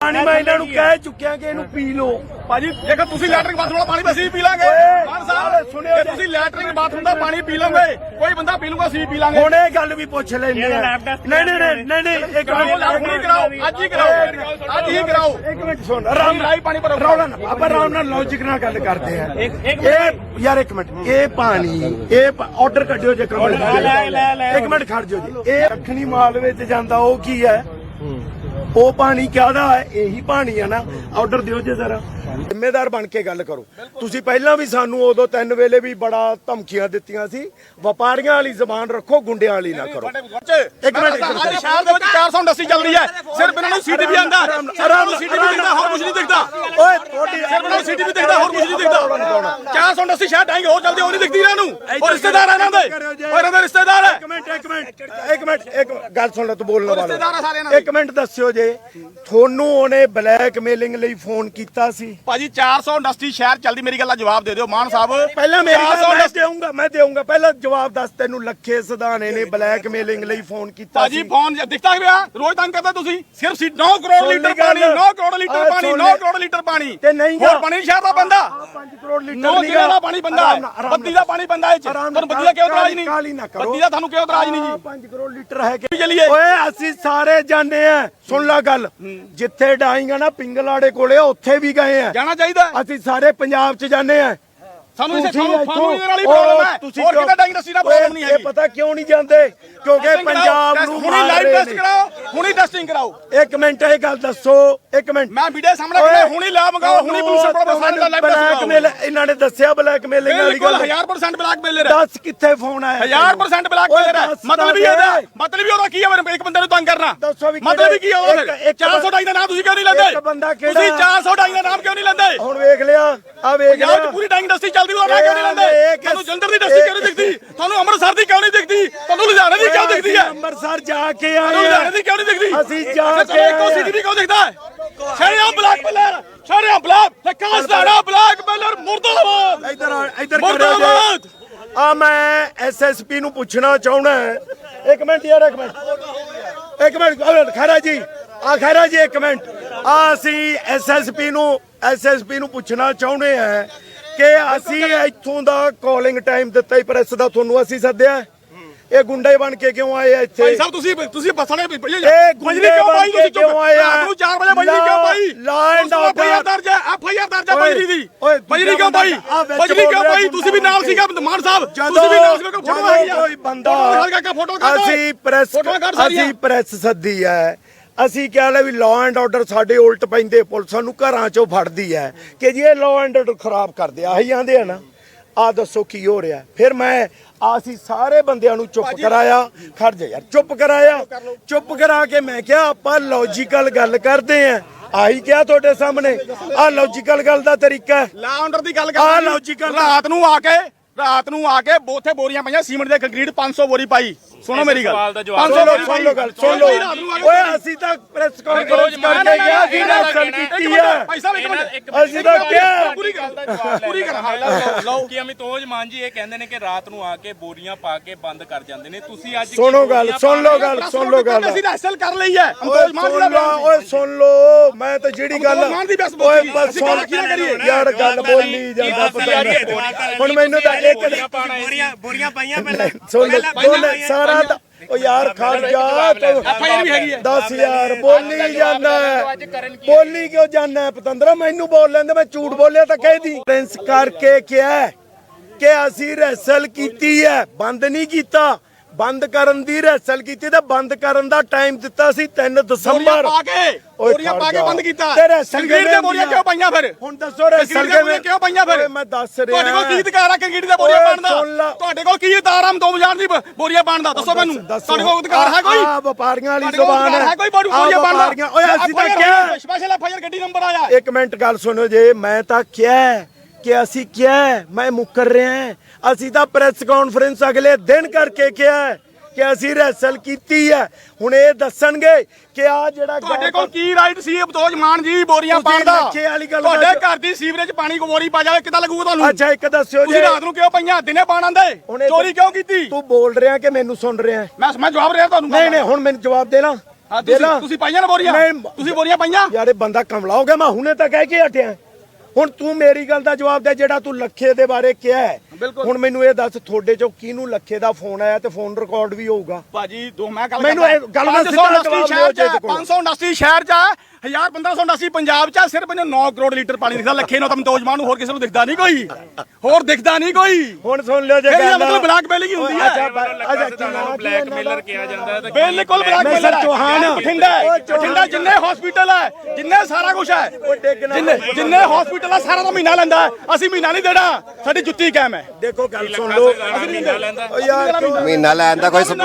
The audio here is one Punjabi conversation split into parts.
ਪਾਣੀ ਮੈਂ ਇਹਨਾਂ ਨੂੰ ਕਹਿ ਚੁੱਕਿਆ ਕਿ ਇਹਨੂੰ ਪੀ ਲਓ। ਭਾਜੀ ਜੇਕਰ ਤੁਸੀਂ ਲੈਟਰਿੰਗ ਬਾਥਰੂਮ ਵਾਲਾ ਪਾਣੀ ਵੀ ਅਸੀਂ ਪੀ ਲਾਂਗੇ। ਮਾਨ ਸਾਹਿਬ ਸੁਣਿਓ ਜੇ। ਤੁਸੀਂ ਲੈਟਰਿੰਗ ਬਾਥਰੂਮ ਦਾ ਪਾਣੀ ਪੀ ਲਓਗੇ ਕੋਈ ਬੰਦਾ ਪੀ ਲੂਗਾ ਅਸੀਂ ਪੀ ਲਾਂਗੇ। ਹੁਣ ਇਹ ਗੱਲ ਵੀ ਪੁੱਛ ਲੈਂਦੇ ਆ। ਨਹੀਂ ਨਹੀਂ ਨਹੀਂ ਨਹੀਂ ਨਹੀਂ ਇੱਕ ਮਿੰਟ। ਕਰਾਓ ਅੱਜ ਹੀ ਕਰਾਓ। ਅੱਜ ਹੀ ਕਰਾਓ। ਇੱਕ ਮਿੰਟ ਸੁਣ। ਆਰਾਮ ਲਾਈ ਪਾਣੀ ਭਰੋ ਰੌਲਾ ਨਾ ਆਪਾਂ ਆਰਾਮ ਨਾਲ ਲੌਜੀਕ ਨਾਲ ਗੱਲ ਕਰਦੇ ਆ। ਇਹ ਯਾਰ ਇੱਕ ਮਿੰਟ। ਇਹ ਪਾਣੀ ਇਹ ਆਰਡਰ ਕੱਢਿਓ ਜੇ ਕਮਲ ਇੱਕ ਮਿੰਟ ਖੜ ਜਾਓ ਜੀ। ਇਹ ਦੱਖਣੀ ਮਾਲਵੇ ਚ ਜਾਂਦਾ ਉਹ ਕੀ ਹੈ? ਉਹ ਪਾਣੀ ਕਾਹਦਾ ਹੈ ਇਹੀ ਪਾਣੀ ਹੈ ਨਾ। ਆਰਡਰ ਦਿਓ ਜੇ ਜ਼ਰਾ। ਜ਼ਿੰਮੇਦਾਰ ਬਣ ਕੇ ਗੱਲ ਕਰੋ। ਤੁਸੀਂ ਪਹਿਲਾਂ ਵੀ ਸਾਨੂੰ ਉਦੋਂ ਤਿੰਨ ਵੇਲੇ ਵੀ ਬੜਾ ਧਮਕੀਆਂ ਦਿੱਤੀਆਂ ਸੀ। ਵਪਾਰੀਆਂ ਵਾਲੀ ਜ਼ਬਾਨ ਰੱਖੋ ਗੁੰਡਿਆਂ ਵਾਲੀ ਨਾ ਕਰੋ। ਇੱਕ ਮਿੰਟ ਅੱਜ ਸ਼ਹਿਰ ਦੇ ਵਿੱਚ 480 ਚੱਲ ਰਹੀ ਹੈ। ਸਿਰਫ ਇਹਨਾਂ ਨੂੰ ਸੀਟੀ ਵੀ ਆਂਦਾ। ਸਿਰਫ ਸੀਟੀ ਵੀ ਦਿਖਦਾ ਹੋਰ ਕੁਝ ਨਹੀਂ ਦਿਖਦਾ। ਓਏ ਸਿਰਫ ਇਹਨਾਂ ਨੂੰ ਸੀਟੀ ਵੀ ਦਿਖਦਾ ਹੋਰ ਕੁਝ ਨਹੀਂ ਦਿਖਦਾ। 480 ਸ਼ਹਿਰ ਡਾਂਗੇ ਹੋਰ ਚੱਲਦੇ ਉਹ ਨਹੀਂ ਦਿਖਦੀ ਇਹਨਾਂ ਨੂੰ। ਉਹ ਰਿਸ਼ਤੇਦਾਰ ਆ ਇਹਨਾਂ ਦੇ। ਉਹ ਇਹਨਾਂ ਦੇ ਰਿਸ਼ਤੇਦਾਰ ਹੈ ਇੱਕ ਮਿੰਟ ਇੱਕ ਮਿੰਟ ਇੱਕ ਮਿੰਟ ਇੱਕ ਗੱਲ ਸੁਣ ਲੈ ਤੂੰ ਬੋਲਣ ਰਿਸ਼ਤੇਦਾਰ ਆ ਵਾਲਾ ਸਾਰੇ ਇਹਨਾਂ ਦੇ। ਇੱਕ ਮਿੰਟ ਦੱਸਿਓ ਜੇ ਤੁਹਾਨੂੰ ਉਹਨੇ ਬਲੈਕਮੇਲਿੰਗ ਲਈ ਫੋਨ ਕੀਤਾ ਸੀ। ਭਾਜੀ 400 ਇੰਡਸਟਰੀ ਸ਼ਹਿਰ ਚੱਲਦੀ ਮੇਰੀ ਗੱਲ ਦਾ ਜਵਾਬ ਦੇ ਦਿਓ ਮਾਨ ਸਾਹਿਬ। ਪਹਿਲਾਂ ਮੇਰੀ 400 ਗੱਲ ਮੈਂ ਦੇਊਂਗਾ ਮੈਂ ਦੇਊਂਗਾ। ਪਹਿਲਾਂ ਜਵਾਬ ਦੱਸ ਤੈਨੂੰ ਲੱਖੇ ਸਦਾਨੇ ਨੇ ਬਲੈਕਮੇਲਿੰਗ ਲਈ ਫੋਨ ਕੀਤਾ ਭਾਜੀ ਫੋਨ ਦਿਖਦਾ ਪਿਆ ਰੋਜ਼ ਤੰਗ ਕਰਦਾ ਤੁਸੀਂ। ਸਿਰਫ ਸੀ 9 ਕਰੋੜ ਲੀਟਰ। ਪਾਣੀ 9 ਕਰੋੜ ਲੀਟਰ ਪਾਣੀ ਸੁਣ 9 ਲੈ। ਕਰੋੜ ਲੀਟਰ ਪਾਣੀ। ਤੇ ਨਹੀਂ ਹੋਰ। ਪਾਣੀ ਸ਼ਹਿਰ ਦਾ ਬੰਦਾ? 5 ਕਰੋੜ ਲੀਟਰ 9 ਨਹੀਂ ਦਾ ਪਾਣੀ ਬੰਦਾ ਹੈ। ਬੱਤੀ ਦਾ ਪਾਣੀ ਬੰਦਾ ਇਹ ਚ ਆਰਾਮ ਤੁਹਾਨੂੰ ਬੱਤੀ ਦਾ ਕਿਉਂ ਇਤਰਾਜ਼ ਨਹੀਂ? ਕਾਹਲੀ ਨਾ ਕਰੋ। ਬੱਤੀ ਦਾ ਤੁਹਾਨੂੰ ਕਿਉਂ ਇਤਰਾਜ਼ ਨਹੀਂ? ਜੀ 5 ਕਰੋੜ ਲੀਟਰ ਹੈ ਕਿ ਚੱਲੀਏ। ਓਏ ਅਸੀਂ ਸਾਰੇ ਜਾਣੇ ਆ। ਸੁਣ ਲੈ। ਗੱਲ। ਜਿੱਥੇ ਡਾਈਂਗਾ ਨਾ ਪਿੰਗਲਾੜੇ ਕੋਲੇ ਉੱਥੇ ਵੀ ਗਏ ਆ। ਜਾਣਾ ਚਾਹੀਦਾ। ਅਸੀਂ ਸਾਰੇ ਪੰਜਾਬ ਚ ਜਾਣੇ ਆ। ਸਾਨੂੰ ਇਸੇ ਨਾਲ ਹੀ ਉਹ ਪ੍ਰੋਬਲਮ ਹੈ ਹੋਰ ਕਿਤੇ ਇੰਡਸਟਰੀ ਨਾਲ ਓਏ, ਪ੍ਰੋਬਲਮ ਨਹੀਂ ਇਹ ਹੈਗੀ ਪਤਾ ਕਿਉਂ ਨਹੀਂ ਜਾਂਦੇ? ਕਿਉਂਕਿ ਪੰਜਾਬ ਨੂੰ ਹੁਣੀ ਲਾਈਵ ਟੈਸਟ ਨੇ। ਕਰਾਓ। ਹੁਣੀ ਟੈਸਟਿੰਗ ਕਰਾਓ। ਇੱਕ ਮਿੰਟ ਇਹ ਗੱਲ ਦੱਸੋ ਇੱਕ ਮਿੰਟ। ਮੈਂ ਵੀਡੀਓ ਸਾਹਮਣੇ ਕਰਦਾ ਹੁਣੀ ਲਾ ਮੰਗਾਓ ਹੁਣੀ ਪੁਲਿਸ ਕੋਲ ਬਸਾਨ ਦਾ ਲਾਈਵ ਟੈਸਟ ਬਲੈਕਮੇਲ ਇਹਨਾਂ ਨੇ ਦੱਸਿਆ ਬਲੈਕਮੇਲਿੰਗ ਵਾਲੀ ਗੱਲ। 1000% ਬਲੈਕ ਮੇਲਰ ਹੈ। ਦੱਸ ਕਿੱਥੇ ਫੋਨ ਆਇਆ 1000% ਬਲੈਕ ਓਏ, ਮੇਲਰ ਹੈ। ਦੱਸ ਮਤਲਬ ਇਹਦਾ। ਮਤਲਬ ਉਹਦਾ ਕੀ ਹੈ? ਮੇਰੇ ਇੱਕ ਬੰਦੇ ਨੂੰ ਤੰਗ ਕਰਨਾ। ਦੱਸੋ ਵੀ ਮਤਲਬ ਕੀ ਹੈ ਉਹਦਾ ਇੱਕ- ਫਿਰ? ਇੱਕ 400 ਢਾਈ ਦਾ ਨਾਮ ਤੁਸੀਂ ਕਿਉਂ ਨਹੀਂ ਲੈਂਦੇ? ਤੁਸੀਂ 400 ਢਾਈ ਦਾ ਨਾਮ ਕਿਉਂ ਨਹੀਂ ਲੈਂਦੇ? ਹੁਣ ਵੇਖ ਲਿਆ ਆ ਵੇਖ ਲਿਆ। ਪੂਰੀ ਡਾਈਂਗ ਇੰਡਸਟਰੀ ਚੱਲਦੀ ਉਹਦਾ ਨਾਮ ਕਿਉਂ ਨਹੀਂ ਲੈਂਦੇ ਕਿਸ- ਤੁਹਾਨੂੰ ਜਲੰਧਰ ਦੀ ਇੰਡਸਟਰੀ ਕਿਉਂ ਨਹੀਂ ਦਿਖਦੀ? ਤੁਹਾਨੂੰ ਅੰਮ੍ਰਿਤਸਰ ਦੀ ਕਿਉਂ ਨਹੀਂ ਦਿਖਦੀ? ਤੁਹਾਨੂੰ ਲੁਧਿਆਣੇ ਦੀ ਕਿਉਂ ਦਿਖਦੀ ਹੈ? ਅੰਮ੍ਰਿਤਸਰ ਜਾ ਕੇ ਤੁਹਾਨੂੰ ਆਏ ਲੁਧਿਆਣੇ ਦੀ ਕਿਉਂ ਨਹੀਂ ਦਿਖਦੀ? ਅਸੀਂ ਜਾ ਕੇ ਚਲੋ ਇੱਕੋ ਆਏ ਸਿਟੀ ਦੀ ਕਿਉਂ ਦਿਖਦਾ ਹੈ? ਸ਼ਰਿਆ ਬਲੈਕ ਮੇਲਰ ਸ਼ਰਿਆ ਬਲੈਕ ਤੇ ਕਾਸਟਾੜਾ ਬਲੈਕ ਮੇਲਰ ਮੁਰਦਾਬਾਦ। ਇੱਧਰ ਆ ਇੱਧਰ। ਕਰਿਓ ਜੀ। ਆ ਮੈਂ ਐਸਐਸਪੀ ਨੂੰ ਪੁੱਛਣਾ ਚਾਹੁੰਦਾ ਇੱਕ ਮਿੰਟ ਯਾਰ ਇੱਕ ਮਿੰਟ। ਇੱਕ ਮਿੰਟ ਖੈਰਾ ਜੀ। ਆ ਖੈਰਾ ਜੀ ਇੱਕ ਮਿੰਟ। ਆ ਅਸੀਂ ਐਸਐਸਪੀ ਨੂੰ ਐਸਐਸਪੀ ਨੂੰ ਪੁੱਛਣਾ ਚਾਹੁੰਦੇ ਆ ਕਿ ਅਸੀਂ ਇੱਥੋਂ ਦਾ ਕਾਲਿੰਗ ਟਾਈਮ ਦਿੱਤਾ ਹੀ ਪ੍ਰੈਸ ਦਾ ਤੁਹਾਨੂੰ ਅਸੀਂ ਸੱਦਿਆ। ਇਹ ਗੁੰਡੇ ਬਣ ਕੇ ਕਿਉਂ ਆਏ ਆ ਇੱਥੇ? ਭਾਈ ਸਾਹਿਬ ਤੁਸੀਂ ਤੁਸੀਂ ਬੱਸਾਂ ਨੇ ਇਹ ਬਜਰੀ ਗੁੰਡੇ ਕਿਉਂ ਪਾਈ ਤੁਸੀਂ ਕਿਉਂ ਆਏ ਆ? ਰਾਤ ਨੂੰ 4 ਵਜੇ ਬਜਰੀ ਕਿਉਂ ਪਾਈ and order। ਐਫਆਈਆਰ ਦਰਜ ਹੈ ਐਫਆਈਆਰ ਦਰਜ ਹੈ ਦੀ। ਬਜਰੀ ਕਿਉਂ ਪਾਈ ਬੋਲ ਕਿਉਂ ਪਾਈ ਤੁਸੀਂ ਵੀ ਨਾਲ ਸੀਗਾ ਮਾਨ ਸਾਹਿਬ। ਤੁਸੀਂ ਵੀ ਨਾਲ ਸੀਗਾ ਫੋਟੋ ਆ ਗਈ ਕੋਈ ਬੰਦਾ ਅਸੀਂ ਪ੍ਰੈਸ ਅਸੀਂ ਪ੍ਰੈਸ ਸੱਦੀ ਹੈ। ਅਸੀਂ ਕਿਹਾ ਲੈ ਵੀ ਲਾਅ ਐਂਡ ਆਰਡਰ ਸਾਡੇ ਉਲਟ ਪੈਂਦੇ ਪੁਲਿਸ ਸਾਨੂੰ ਘਰਾਂ ਚੋਂ ਫੜਦੀ ਹੈ ਕਿ ਜੀ ਇਹ ਲਾਅ ਐਂਡ ਆਰਡਰ ਖਰਾਬ ਕਰਦੇ ਆ ਆਹੀ ਆਂਦੇ ਆ ਨਾ। ਆ ਦੱਸੋ ਕੀ ਹੋ ਰਿਹਾ। ਫਿਰ ਮੈਂ ਆ ਅਸੀਂ ਸਾਰੇ ਬੰਦਿਆਂ ਨੂੰ ਚੁੱਪ ਕਰਾਇਆ। ਖੜ ਜਾ ਯਾਰ ਚੁੱਪ ਕਰਾਇਆ। ਚੁੱਪ ਕਰਾ ਕੇ ਮੈਂ ਕਿਹਾ ਆਪਾਂ ਲੌਜੀਕਲ ਗੱਲ ਕਰਦੇ ਆ। ਆਹੀ ਕਿਹਾ ਤੁਹਾਡੇ ਸਾਹਮਣੇ। ਆ ਲੌਜੀਕਲ ਗੱਲ ਦਾ ਤਰੀਕਾ ਹੈ। ਲਾ ਆਰਡਰ ਦੀ ਗੱਲ ਕਰ logical ਰਾਤ ਨੂੰ ਆ ਕੇ ਰਾਤ ਨੂੰ ਆ ਕੇ ਉੱਥੇ ਬੋਰੀਆਂ ਪਈਆਂ ਸੀਮੈਂਟ ਦੇ ਕੰਕਰੀਟ 500 ਬੋਰੀ ਪਾਈ। ਸੁਣੋ ਮੇਰੀ ਗੱਲ। 500 ਸੁਣ ਲਓ ਸੁਣ ਲਓ ਗੱਲ ਸੁਣ ਲਓ। ਓਏ ਅਸੀਂ ਤਾਂ ਪ੍ਰੈਸ ਕਾਨਫਰੰਸ ਕਰਕੇ ਗਿਆ ਸੀ ਨਾ ਸਰ ਕੀਤੀ ਹੈ ਭਾਈ ਸਾਹਿਬ ਇੱਕ ਮਿੰਟ। ਅਸੀਂ ਤਾਂ ਕਿਹਾ ਪੂਰੀ ਗੱਲ ਦਾ ਜਵਾਬ ਪੂਰੀ ਲੈ ਕਰ ਲਓ ਲਓ ਕਿ ਅਮਿਤੋਜ ਮਾਨ ਜੀ ਇਹ ਕਹਿੰਦੇ ਨੇ ਕਿ ਰਾਤ ਨੂੰ ਆ ਕੇ ਬੋਰੀਆਂ ਪਾ ਕੇ ਬੰਦ ਕਰ ਜਾਂਦੇ ਨੇ। ਤੁਸੀਂ ਅੱਜ ਸੁਣੋ ਗੱਲ ਸੁਣ ਲਓ ਗੱਲ ਸੁਣ ਲਓ ਗੱਲ। ਅਸੀਂ ਹਾਸਲ ਕਰ ਲਈ ਹੈ। ਅੰਦੋਜ ਮਾਨ ਸੁਣ ਦਾ ਲਓ ਓਏ ਸੁਣ ਲਓ। ਮੈਂ ਤਾਂ ਜਿਹੜੀ ਗੱਲ ਦੀ ਓਏ। ਬਸ ਸੁਣ ਗੱਲ ਕੀ ਨਾ ਕਰੀਏ? ਯਾਰ ਗੱਲ ਬੋਲੀ ਜਾਂਦਾ ਪਤਾ ਨਹੀਂ। ਹੁਣ ਮੈਨੂੰ ਤਾਂ ਇੱਕ ਬੋਰੀਆਂ ਬੋਰੀਆਂ ਪਾਈਆਂ ਪਹਿਲਾਂ। ਸੁਣ ਲੈ ਦੋਨੇ ਸਾਰਾ ਯਾਰ ਖੜ ਜਾ ਤੂੰ। FIR ਵੀ ਹੈਗੀ ਹੈ 10000 ਬੋਲੀ ਜਾਂਦਾ ਬੋਲੀ ਕਿਉਂ ਜਾਂਦਾ ਪਤੰਦਰਾ ਮੈਨੂੰ ਬੋਲ ਲੈਂਦੇ ਮੈਂ ਝੂਠ ਬੋਲਿਆ ਤਾਂ ਕਹਿਦੀ ਪ੍ਰਿੰਸ ਕਰਕੇ ਕਿਹਾ ਹੈ ਕਿ ਅਸੀਂ ਰੈਸਲ ਕੀਤੀ ਹੈ। ਬੰਦ ਨਹੀਂ ਕੀਤਾ। ਬੰਦ ਕਰਨ ਦੀ ਰੈਸਲ ਕੀਤੀ ਤੇ ਬੰਦ ਕਰਨ ਦਾ ਟਾਈਮ ਦਿੱਤਾ ਸੀ 3 ਬੋਰੀਆਂ ਦਸੰਬਰ ਪਾ ਕੇ ਬੋਰੀਆਂ ਪਾ ਕੇ। ਬੰਦ ਕੀਤਾ। ਤੇ ਰੈਸਲ ਦੀਆਂ ਬੋਰੀਆਂ? ਕਿਉਂ ਪਾਈਆਂ ਫਿਰ? ਹੁਣ ਦੱਸੋ ਰੈਸਲ ਕਿਉਂ ਪਾਈਆਂ ਫਿਰ? ਮੈਂ ਦੱਸ ਰਿਹਾ। ਤੁਹਾਡੇ ਕੋਲ ਕੀ ਅਧਿਕਾਰ ਆ ਕੰਕਰੀਟ ਦੀਆਂ ਬੋਰੀਆਂ ਪਾਉਣ ਦਾ। ਤੁਹਾਡੇ ਕੋਲ ਕੀ ਅਧਿਕਾਰ ਆ? ਦੋ ਹਜ਼ਾਰ ਦੀ ਬੋਰੀਆਂ ਪਾਉਣ ਦਾ? ਦੱਸੋ ਮੈਨੂੰ। ਤੁਹਾਡੇ ਕੋਲ ਅਧਿਕਾਰ ਹੈ ਕੋਈ? ਆ ਵਪਾਰੀਆਂ ਵਾਲੀ ਜ਼ੁਬਾਨ ਹੈ। ਕੋਈ? ਬੋਰੀਆਂ ਪਾਉਣ ਦਾ? ਓਏ ਅਸੀਂ ਤਾਂ ਕਿਹਾ ਸਪੈਸ਼ਲ ਐਫਆਈਆਰ ਗੱਡੀ ਨੰਬਰ ਆਇਆ। ਇੱਕ ਮਿੰਟ ਗੱਲ ਸੁਣੋ ਜੇ ਮੈਂ ਤਾਂ ਕਿਹਾ ਕਿ ਅਸੀਂ ਕਿਹਾ ਮੈਂ ਮੁੱਕਰ ਰਿਹਾ ਹਾਂ। ਅਸੀਂ ਤਾਂ ਪ੍ਰੈਸ ਕਾਨਫਰੰਸ ਅਗਲੇ ਦਿਨ ਕਰਕੇ ਕਿਹਾ ਹੈ ਕਿ ਅਸੀਂ ਰੈਸਲ ਕੀਤੀ ਹੈ। ਹੁਣ ਇਹ ਦੱਸਣਗੇ ਕਿ ਆ ਜਿਹੜਾ ਤੁਹਾਡੇ ਕੋਲ ਕੀ ਰਾਈਟ ਸੀ? ਅਬਤੋਜ ਮਾਨ ਜੀ ਬੋਰੀਆਂ ਪਾਉਣ ਦਾ। ਤੁਹਾਡੇ। ਘਰ ਦੀ ਸੀਵਰੇਜ ਪਾਣੀ ਕੋ ਬੋਰੀ ਪਾ ਜਾਵੇ ਕਿੱਦਾਂ ਲੱਗੂਗਾ ਤੁਹਾਨੂੰ? ਅੱਛਾ ਇੱਕ ਦੱਸਿਓ ਤੁਸੀਂ ਜੇ ਰਾਤ ਨੂੰ ਕਿਉਂ ਪਈਆਂ? ਦਿਨੇ ਪਾਣ ਆਂਦੇ ਚੋਰੀ ਕਿਉਂ ਕੀਤੀ? ਤੂੰ ਬੋਲ ਰਿਹਾ ਕਿ ਮੈਨੂੰ ਸੁਣ ਰਿਹਾ ਮੈਂ ਮੈਂ ਜਵਾਬ ਰਿਹਾ ਤੁਹਾਨੂੰ ਨਹੀਂ ਨਹੀਂ ਹੁਣ ਮੈਨੂੰ ਜਵਾਬ ਦੇ ਲਾ। ਤੁਸੀਂ ਪਾਈਆਂ ਨਾ ਬੋਰੀਆਂ? ਤੁਸੀਂ ਬੋਰੀਆਂ ਪਾਈਆਂ? ਯਾਰ ਇਹ ਬੰਦਾ ਕਮਲਾ ਹੋ ਗਿਆ ਮੈਂ ਹੁਣੇ ਤਾਂ ਕਹਿ ਕੇ ਹਟਿਆ। ਹੁਣ ਤੂੰ ਮੇਰੀ ਗੱਲ ਦਾ ਜਵਾਬ ਦੇ ਜਿਹੜਾ ਤੂੰ ਲੱਖੇ ਦੇ ਬਾਰੇ ਕਿਹਾ ਹੈ ਬਿਲਕੁਲ। ਹੁਣ ਮੈਨੂੰ ਇਹ ਦੱਸ ਤੁਹਾਡੇ ਚੋਂ ਕਿਹਨੂੰ ਲੱਖੇ ਦਾ ਫੋਨ ਆਇਆ ਤੇ ਫੋਨ ਰਿਕਾਰਡ ਵੀ ਹੋਊਗਾ ਭਾਜੀ ਦੋ ਮੈਂ ਗੱਲ ਮੈਨੂੰ ਇਹ ਗੱਲ ਦਾ ਸਿੱਧਾ ਜਵਾਬ ਦਿਓ ਜੇ ਤੇ ਕੋਲ। 500 ਇੰਡਸਟਰੀ ਸ਼ਹਿਰ ਚ ਆ 1000 1500 ਇੰਡਸਰੀ ਪੰਜਾਬ ਚ ਸਿਰਫ ਮੈਨੂੰ 9 ਕਰੋੜ ਲੀਟਰ ਪਾਣੀ ਦਿਖਦਾ ਲੱਖੇ ਨੂੰ ਤਾਂ ਮਤੋਜਮਾਨ ਨੂੰ ਹੋਰ ਕਿਸੇ ਨੂੰ ਦਿਖਦਾ ਨਹੀਂ ਕੋਈ ਹੋਰ ਦਿਖਦਾ ਨਹੀਂ ਕੋਈ ਹੁਣ ਸੁਣ ਲਿਓ ਜੇ ਇਹਦਾ ਗੱਲ ਮਤਲਬ ਬਲੈਕਮੇਲਿੰਗ ਹੀ ਹੁੰਦੀ ਅੱਛਾ ਹੈ ਅੱਛਾ ਕੀ ਨਾਮ ਕੀ ਬਲੈਕ ਮੇਲਰ? ਕਿਹਾ ਜਾਂਦਾ ਹੈ ਤੇ ਬਿਲਕੁਲ ਮੈਂ ਬਲੈਕਮੇਲਰ ਸਰ ਚੌਹਾਨ। ਬਠਿੰਡਾ। ਬਠਿੰਡਾ ਜਿੰਨੇ ਹਸਪੀਟਲ ਹੈ ਜਿੰਨੇ ਸਾਰਾ ਕੁਝ ਹੈ ਜਿੰਨੇ ਹਸਪੀਟਲ ਹੈ ਸਾਰਾ ਦਾ ਮਹੀਨਾ ਲੈਂਦਾ ਹੈ। ਅਸੀਂ ਮਹੀਨਾ ਨਹੀਂ ਦੇਣਾ। ਸਾਡੀ ਜੁੱਤੀ ਕਾਇਮ ਹੈ। ਦੇਖੋ ਗੱਲ ਸੁਣ ਲਓ। ਮਹੀਨਾ ਲੈਂਦਾ। ਓ ਯਾਰ ਕਿਉਂ ਮਹੀਨਾ ਲੈਣ ਦਾ ਕੋਈ ਸਬੂਤ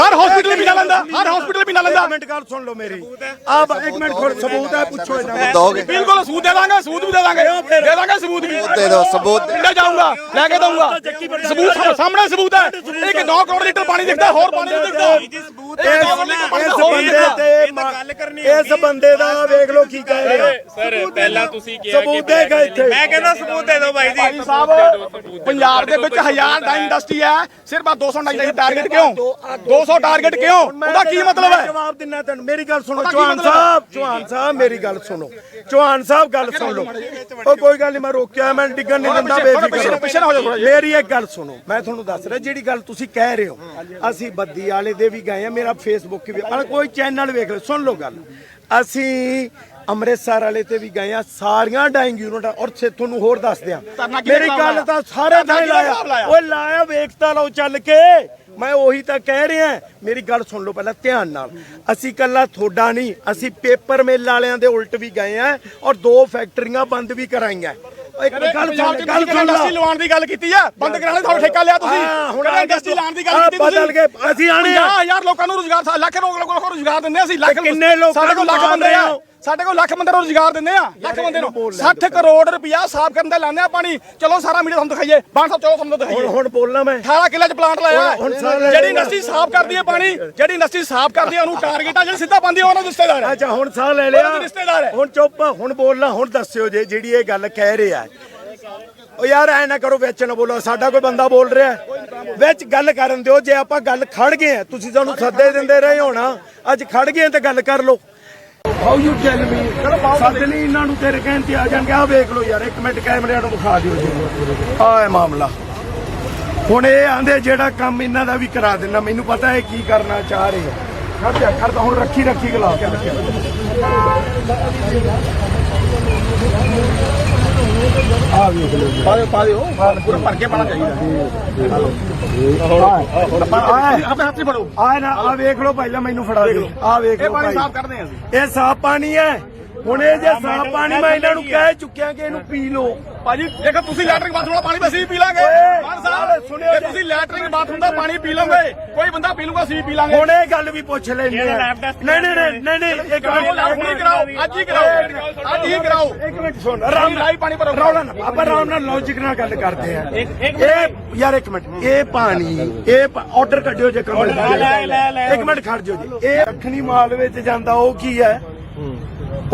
ਹਰ ਹਸਪੀਟਲ ਮਹੀਨਾ ਲੈਂਦਾ। ਹਰ ਹਸਪੀਟਲ ਮਹੀਨਾ ਲੈਂਦਾ। ਇੱਕ ਮਿੰਟ ਗੱਲ ਸੁਣ ਲਓ ਮੇਰੀ। ਆ ਇੱਕ ਮਿੰਟ ਖੋਲ ਸਬੂਤ ਹੈ ਪੁੱਛੋ ਇਹਨਾਂ ਨੂੰ। ਦੋਗੇ ਬਿਲਕੁਲ ਸਬੂਤ ਦੇ ਦਾਂਗੇ ਸਬੂਤ ਵੀ ਦੇ ਦਾਂਗੇ। ਦੇ ਦਾਂਗੇ ਸਬੂਤ ਵੀ। ਦੇ ਦਿਓ ਸਬੂਤ ਪਿੰਡਾ ਜਾਊਂਗਾ ਲੈ ਕੇ ਦਊਂਗਾ। ਸਬੂਤ ਸਾ- ਸਾਹਮਣੇ ਸਬੂਤ ਹੈ। ਇੱਕ 9 ਕਰੋੜ ਲੀਟਰ ਪਾਣੀ ਦਿਖਦਾ ਹੋਰ ਪਾਣੀ ਨਹੀਂ ਦਿਖਦਾ। ਇਸ ਇਸ ਬੰਦੇ ਤੇ ਮਾ- ਇਸ ਬੰਦੇ ਦਾ ਵੇਖ ਲਓ ਕੀ ਕਹਿ ਰਿਹਾ। ਸਰ ਪਹਿਲਾਂ ਤੁਸੀਂ ਕਿਹਾ ਕਿ ਸਬੂਤ ਇੱਥੇ ਮੈਂ ਕਹਿੰਦਾ ਸਬੂਤ ਦੇ ਦਿਓ ਬਾਈ ਜੀ ਭਾਈ ਸਾਹਿਬ ਪੰਜਾਬ ਦੇ ਵਿੱਚ ਹਜ਼ਾਰ ਡਾਈ ਇੰਡਸਟਰੀ ਹੈ। ਸਿਰਫ ਆ 200 ਡਾਈ ਟਾਰਗੇਟ ਕਿਉਂ? 200 ਟਾਰਗੇਟ ਕਿਉਂ? ਉਹਦਾ ਕੀ ਮਤਲਬ ਹੈ? ਜਵਾਬ ਦਿੰਨਾ ਤੈਨੂੰ। ਮੇਰੀ ਗੱਲ ਸੁਣੋ ਚੌਹਾਨ? ਸਾਹਿਬ। ਚੌਹਾਨ ਸਾਹਿਬ ਮੇਰੀ ਗੱਲ ਸੁਣੋ। ਚੌਹਾਨ ਸਾਹਿਬ ਗੱਲ ਸੁਣ ਲਓ। ਉਹ ਕੋਈ ਗੱਲ ਨਹੀਂ ਮੈਂ ਰੋਕਿਆ ਮੈਂ ਡਿੱਗਣ ਨਹੀਂ ਦਿੰਦਾ ਬੇਫਿਕਰ। ਮੇਰੀ ਇੱਕ ਗੱਲ ਸੁਣੋ ਮੈਂ ਤੁਹਾਨੂੰ ਦੱਸ ਰਿਹਾ ਜਿਹੜੀ ਗੱਲ ਤੁਸੀਂ ਕਹਿ ਰਹੇ ਹੋ ਅਸੀਂ ਬੱਦੀ ਵਾਲੇ ਦੇ ਵੀ ਗਏ ਆ ਮੇਰਾ ਫੇਸਬੁੱਕ ਵੀ ਪਰ ਕੋਈ ਚੈਨਲ ਵੇਖ ਲਓ ਸੁਣ ਲਓ ਗੱਲ। ਅਸੀਂ ਅੰਮ੍ਰਿਤਸਰ ਵਾਲੇ ਤੇ ਵੀ ਗਏ ਆ ਸਾਰੀਆਂ ਡਾਈਂਗ ਯੂਨਿਟ ਔਰ ਸੇ ਤੁਹਾਨੂੰ ਹੋਰ ਦੱਸ ਦਿਆਂ ਧਰਨਾ ਕਿਹਦੇ ਮੇਰੀ ਗੱਲ? ਤਾਂ ਸਾਰੇ ਥਾਂ ਲਾਇਆ? ਓਏ ਲਾਇਆ ਵੇਖਤਾ ਲਓ ਚੱਲ ਕੇ ਮੈਂ ਉਹੀ ਤਾਂ ਕਹਿ ਰਿਹਾ ਮੇਰੀ ਗੱਲ ਸੁਣ ਲਓ ਪਹਿਲਾਂ ਧਿਆਨ ਨਾਲ ਅਸੀਂ ਕੱਲਾ ਤੁਹਾਡਾ ਨਹੀਂ ਅਸੀਂ ਪੇਪਰ ਮਿਲ ਵਾਲਿਆਂ ਦੇ ਉਲਟ ਵੀ ਗਏ ਆ ਔਰ ਦੋ ਫੈਕਟਰੀਆਂ ਬੰਦ ਵੀ ਕਰਾਈਆਂ ਇੱਕ ਗੱਲ ਸੁਣ ਗੱਲ ਸੁਣ ਲਾ ਲਵਾਉਣ ਦੀ ਗੱਲ ਕੀਤੀ ਆ ਬੰਦ ਕਰਾਣੇ ਤੁਹਾਨੂੰ ਠੇਕਾ ਲਿਆ ਤੁਸੀਂ ਹੁਣ ਆ ਇੰਡਸਟਰੀ ਲਾਉਣ ਦੀ ਗੱਲ ਆ, ਕੀਤੀ ਤੁਸੀਂ ਬਦਲ ਗਏ। ਅਸੀਂ ਆਉਣੇ ਆ। 50000 ਲੋਕਾਂ ਨੂੰ ਰੋਜ਼ਗਾਰ ਲੱਖ ਲੋਕਾਂ ਨੂੰ ਰੋਜ਼ਗਾਰ ਦਿੰਦੇ ਆ ਅਸੀਂ ਲੱਖ ਕਿੰਨੇ ਲੋਕਾਂ ਸਾਡੇ ਕੋਲ ਨੂੰ ਲੱਖ ਬੰਦੇ ਆ? ਸਾਡੇ ਕੋਲ ਲੱਖ ਬੰਦੇ ਨੂੰ ਰੋਜ਼ਗਾਰ ਦਿੰਦੇ ਆ ਲੱਖ ਬੰਦੇ ਨੂੰ। ਬੋਲ ਲੈ 60 ਕਰੋੜ ਰੁਪਇਆ ਸਾਫ਼ ਕਰਨ ਦਾ ਲਾਉਂਦੇ ਆ ਪਾਣੀ ਚਲੋ ਸਾਰਾ ਮੀਡੀਆ ਤੁਹਾਨੂੰ ਦਿਖਾਈਏ ਬਾਣ ਸਾਹਿਬ ਚਲੋ ਤੁਹਾਨੂੰ ਦਿਖਾਈਏ। ਹੁਣ ਬੋਲਣਾ ਮੈਂ। 18 ਕਿੱਲੇ ਚ ਪਲਾਂਟ ਲਾਇਆ ਜਿਹੜੀ। ਇੰਡਸਟਰੀ ਸਾਫ਼ ਕਰਦੀ ਹੈ ਪਾਣੀ ਜਿਹੜੀ ਇੰਡਸਟਰੀ ਸਾਫ਼ ਕਰਦੀ ਹੈ ਉਹਨੂੰ ਟਾਰਗੇਟ ਆ ਜਿਹੜੀ ਸਿੱਧਾ ਪਾਉਂਦੀ ਹੈ ਉਹਨਾਂ ਦਾ ਰਿਸ਼ਤੇਦਾਰ ਅੱਛਾ ਹੁਣ ਸਾਹ ਲੈ ਲਿਆ। ਰਿਸ਼ਤੇਦਾਰ। ਹੁਣ ਚੁੱਪ ਹੁਣ ਬੋਲਣਾ ਹੁਣ ਦੱਸਿਓ ਜੇ ਜਿਹੜੀ ਇਹ ਗੱਲ ਕਹਿ ਰਿਹਾ ਉਹ ਯਾਰ ਐ ਨਾ ਕਰੋ ਵਿੱਚ ਨਾ ਬੋਲੋ। ਸਾਡਾ ਕੋਈ ਬੰਦਾ ਬੋਲ ਰਿਹਾ। ਵਿੱਚ ਗੱਲ ਕਰਨ ਦਿਓ ਜੇ ਆਪਾਂ ਗੱਲ ਖੜ ਗਏ ਤੁਸੀਂ ਸਾਨੂੰ ਸੱਦੇ ਦਿੰਦੇ ਰਹੇ ਹੋਣਾ ਅੱਜ ਖੜ ਗਏ ਤੇ ਗੱਲ ਕਰ ਲਓ। ਹਾਊ ਯੂ ਟੈਲ ਮੀ ਸੱਦ ਲਈ ਇਹਨਾਂ ਨੂੰ ਤੇਰੇ ਕਹਿਣ ਤੇ ਆ ਜਾਣਗੇ ਆ ਵੇਖ ਲਓ ਯਾਰ ਇੱਕ ਮਿੰਟ ਕੈਮਰਿਆਂ ਨੂੰ ਵਿਖਾ ਦਿਓ ਜੀ ਆ ਹੈ ਮਾਮਲਾ ਹੁਣ ਇਹ ਆਂਦੇ ਜਿਹੜਾ ਕੰਮ ਇਹਨਾਂ ਦਾ ਵੀ ਕਰਾ ਦੇਣਾ ਮੈਨੂੰ ਪਤਾ ਹੈ ਕੀ ਕਰਨਾ ਚਾਹ ਰਹੇ ਆ ਖੜ ਜਾ ਹੁਣ ਰੱਖੀ ਰੱਖੀ ਗਲਾ ਕੇ ਰੱਖਿਆ ਆ। ਪਾ ਦਿਓ ਪਾ ਦਿਓ ਪੂਰਾ ਭਰ ਕੇ ਪਾਣਾ ਚਾਹੀਦਾ ਆਪਣੇ ਹੱਥ 'ਚ ਫੜੋ ਆ ਨਾ ਆ ਵੇਖ ਲਓ ਪਹਿਲਾਂ ਮੈਨੂੰ ਫੜਾ ਦਿਓ। ਆ ਵੇਖ ਇਹ ਲਓ ਪਾਣੀ ਭਾਈ। ਸਾਫ਼ ਕਰਦੇ ਆ ਅਸੀਂ। ਇਹ ਸਾਫ਼ ਪਾਣੀ ਹੈ। ਹੁਣ ਇਹ ਜੇ ਸਾਫ਼ ਪਾਣੀ ਮੈਂ ਇਹਨਾਂ ਨੂੰ ਕਹਿ ਚੁੱਕਿਆ ਕਿ ਇਹਨੂੰ ਪੀ ਲਓ। ਭਾਜੀ ਦੇਖੋ ਤੁਸੀਂ ਲੈਟਰਿੰਗ ਬਾਥਰੂਮ ਵਾਲਾ ਪਾਣੀ ਵੀ ਅਸੀਂ ਵੀ ਪੀ ਲਾਂਗੇ। ਮਾਨ ਸਾਹਿਬ ਸੁਣਿਓ। ਤੁਸੀਂ ਲੈਟਰਿੰਗ ਬਾਥਰੂਮ ਦਾ ਪਾਣੀ ਪੀ ਲਓਗੇ ਕੋਈ ਬੰਦਾ ਪੀ ਲੂਗਾ ਅਸੀਂ ਪੀ ਲਾਂਗੇ। ਹੁਣ ਇਹ ਗੱਲ ਵੀ ਪੁੱਛ ਲੈਂਦੇ ਆ। ਨਹੀਂ ਨਹੀਂ ਨਹੀਂ ਨਹੀਂ ਨਹੀਂ ਇੱਕ ਲਾਭ ਨਹੀਂ ਕਰਾਓ ਅੱਜ ਹੀ ਕਰਾਓ। ਅੱਜ ਹੀ ਕਰਾਓ। ਇੱਕ ਮਿੰਟ ਸੁਣ ਆਰਾਮ ਲਾਈ ਪਾਣੀ ਭਰੋ। ਰੌਲਾ ਨਾ ਆਪਾਂ ਆਰਾਮ ਨਾਲ ਲੌਜੀਕ ਨਾਲ ਗੱਲ ਕਰਦੇ ਆ। ਇਹ ਯਾਰ ਇੱਕ ਮਿੰਟ। ਇਹ ਪਾਣੀ ਇਹ ਆਰਡਰ ਕੱਢਿਓ ਜੇ ਕਮਲ ਇੱਕ ਮਿੰਟ ਖੜ ਜਾਓ ਜੀ। ਇਹ ਅੱਖਣੀ ਮਾਲ ਵਿੱਚ ਜਾਂਦਾ ਉਹ ਕੀ ਹੈ?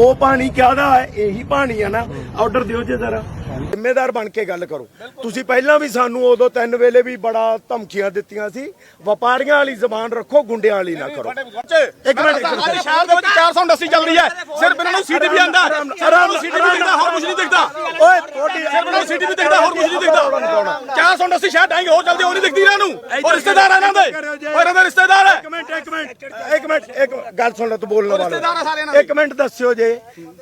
ਉਹ ਪਾਣੀ ਕਿਹਦਾ ਹੈ? ਇਹੀ ਪਾਣੀ ਹੈ ਨਾ। ਆਰਡਰ ਦਿਓ ਜੇ ਜ਼ਰਾ। ਜ਼ਿੰਮੇਦਾਰ ਬਣ ਕੇ ਗੱਲ ਕਰੋ। ਤੁਸੀਂ ਪਹਿਲਾਂ ਵੀ ਸਾਨੂੰ ਉਦੋਂ ਤਿੰਨ ਵੇਲੇ ਵੀ ਬੜਾ ਧਮਕੀਆਂ ਦਿੱਤੀਆਂ ਸੀ। ਵਪਾਰੀਆਂ ਵਾਲੀ ਜ਼ਬਾਨ ਰੱਖੋ ਗੁੰਡਿਆਂ ਵਾਲੀ ਨਾ ਕਰੋ। ਇੱਕ ਮਿੰਟ ਅੱਜ ਸ਼ਹਿਰ ਦੇ ਵਿੱਚ 400 ਇੰਡਸਟਰੀ ਚੱਲ ਰਹੀ ਹੈ। ਸਿਰਫ ਇਹਨਾਂ ਨੂੰ ਸੀਟੀਪੀ ਆਂਦਾ। ਸਿਰਫ ਨੂੰ ਸੀਟੀਪੀ ਦਿਖਦਾ ਹੋਰ ਕੁਝ ਨਹੀਂ ਦਿਖਦਾ। ਓਏ ਤੁਹਾਡੀ ਸਿਰਫ ਇਹਨਾਂ ਨੂੰ ਸੀਟੀਪੀ ਦਿਖਦਾ ਹੋਰ ਕੁਝ ਨਹੀਂ ਦਿਖਦਾ। 400 ਇੰਡਸਟਰੀ ਸ਼ਹਿਰ ਡਾਂਗੇ ਹੋਰ ਚੱਲਦੇ ਉਹ ਨਹੀਂ ਦਿਖਦੀ ਇਹਨਾਂ ਨੂੰ। ਉਹ ਰਿਸ਼ਤੇਦਾਰ ਆ ਇਹਨਾਂ ਦੇ। ਉਹ ਇਹਨਾਂ ਦੇ ਰਿਸ਼ਤੇਦਾਰ ਹੈ ਇੱਕ ਮਿੰਟ ਇੱਕ ਮਿੰਟ ਇੱਕ ਮਿੰਟ ਇੱਕ ਗੱਲ ਸੁਣ ਲਓ ਤੂੰ ਬੋਲਣ ਵਾਲਾ। ਨਾਲ। ਇੱਕ ਮਿੰਟ ਦੱਸਿਓ ਜੇ।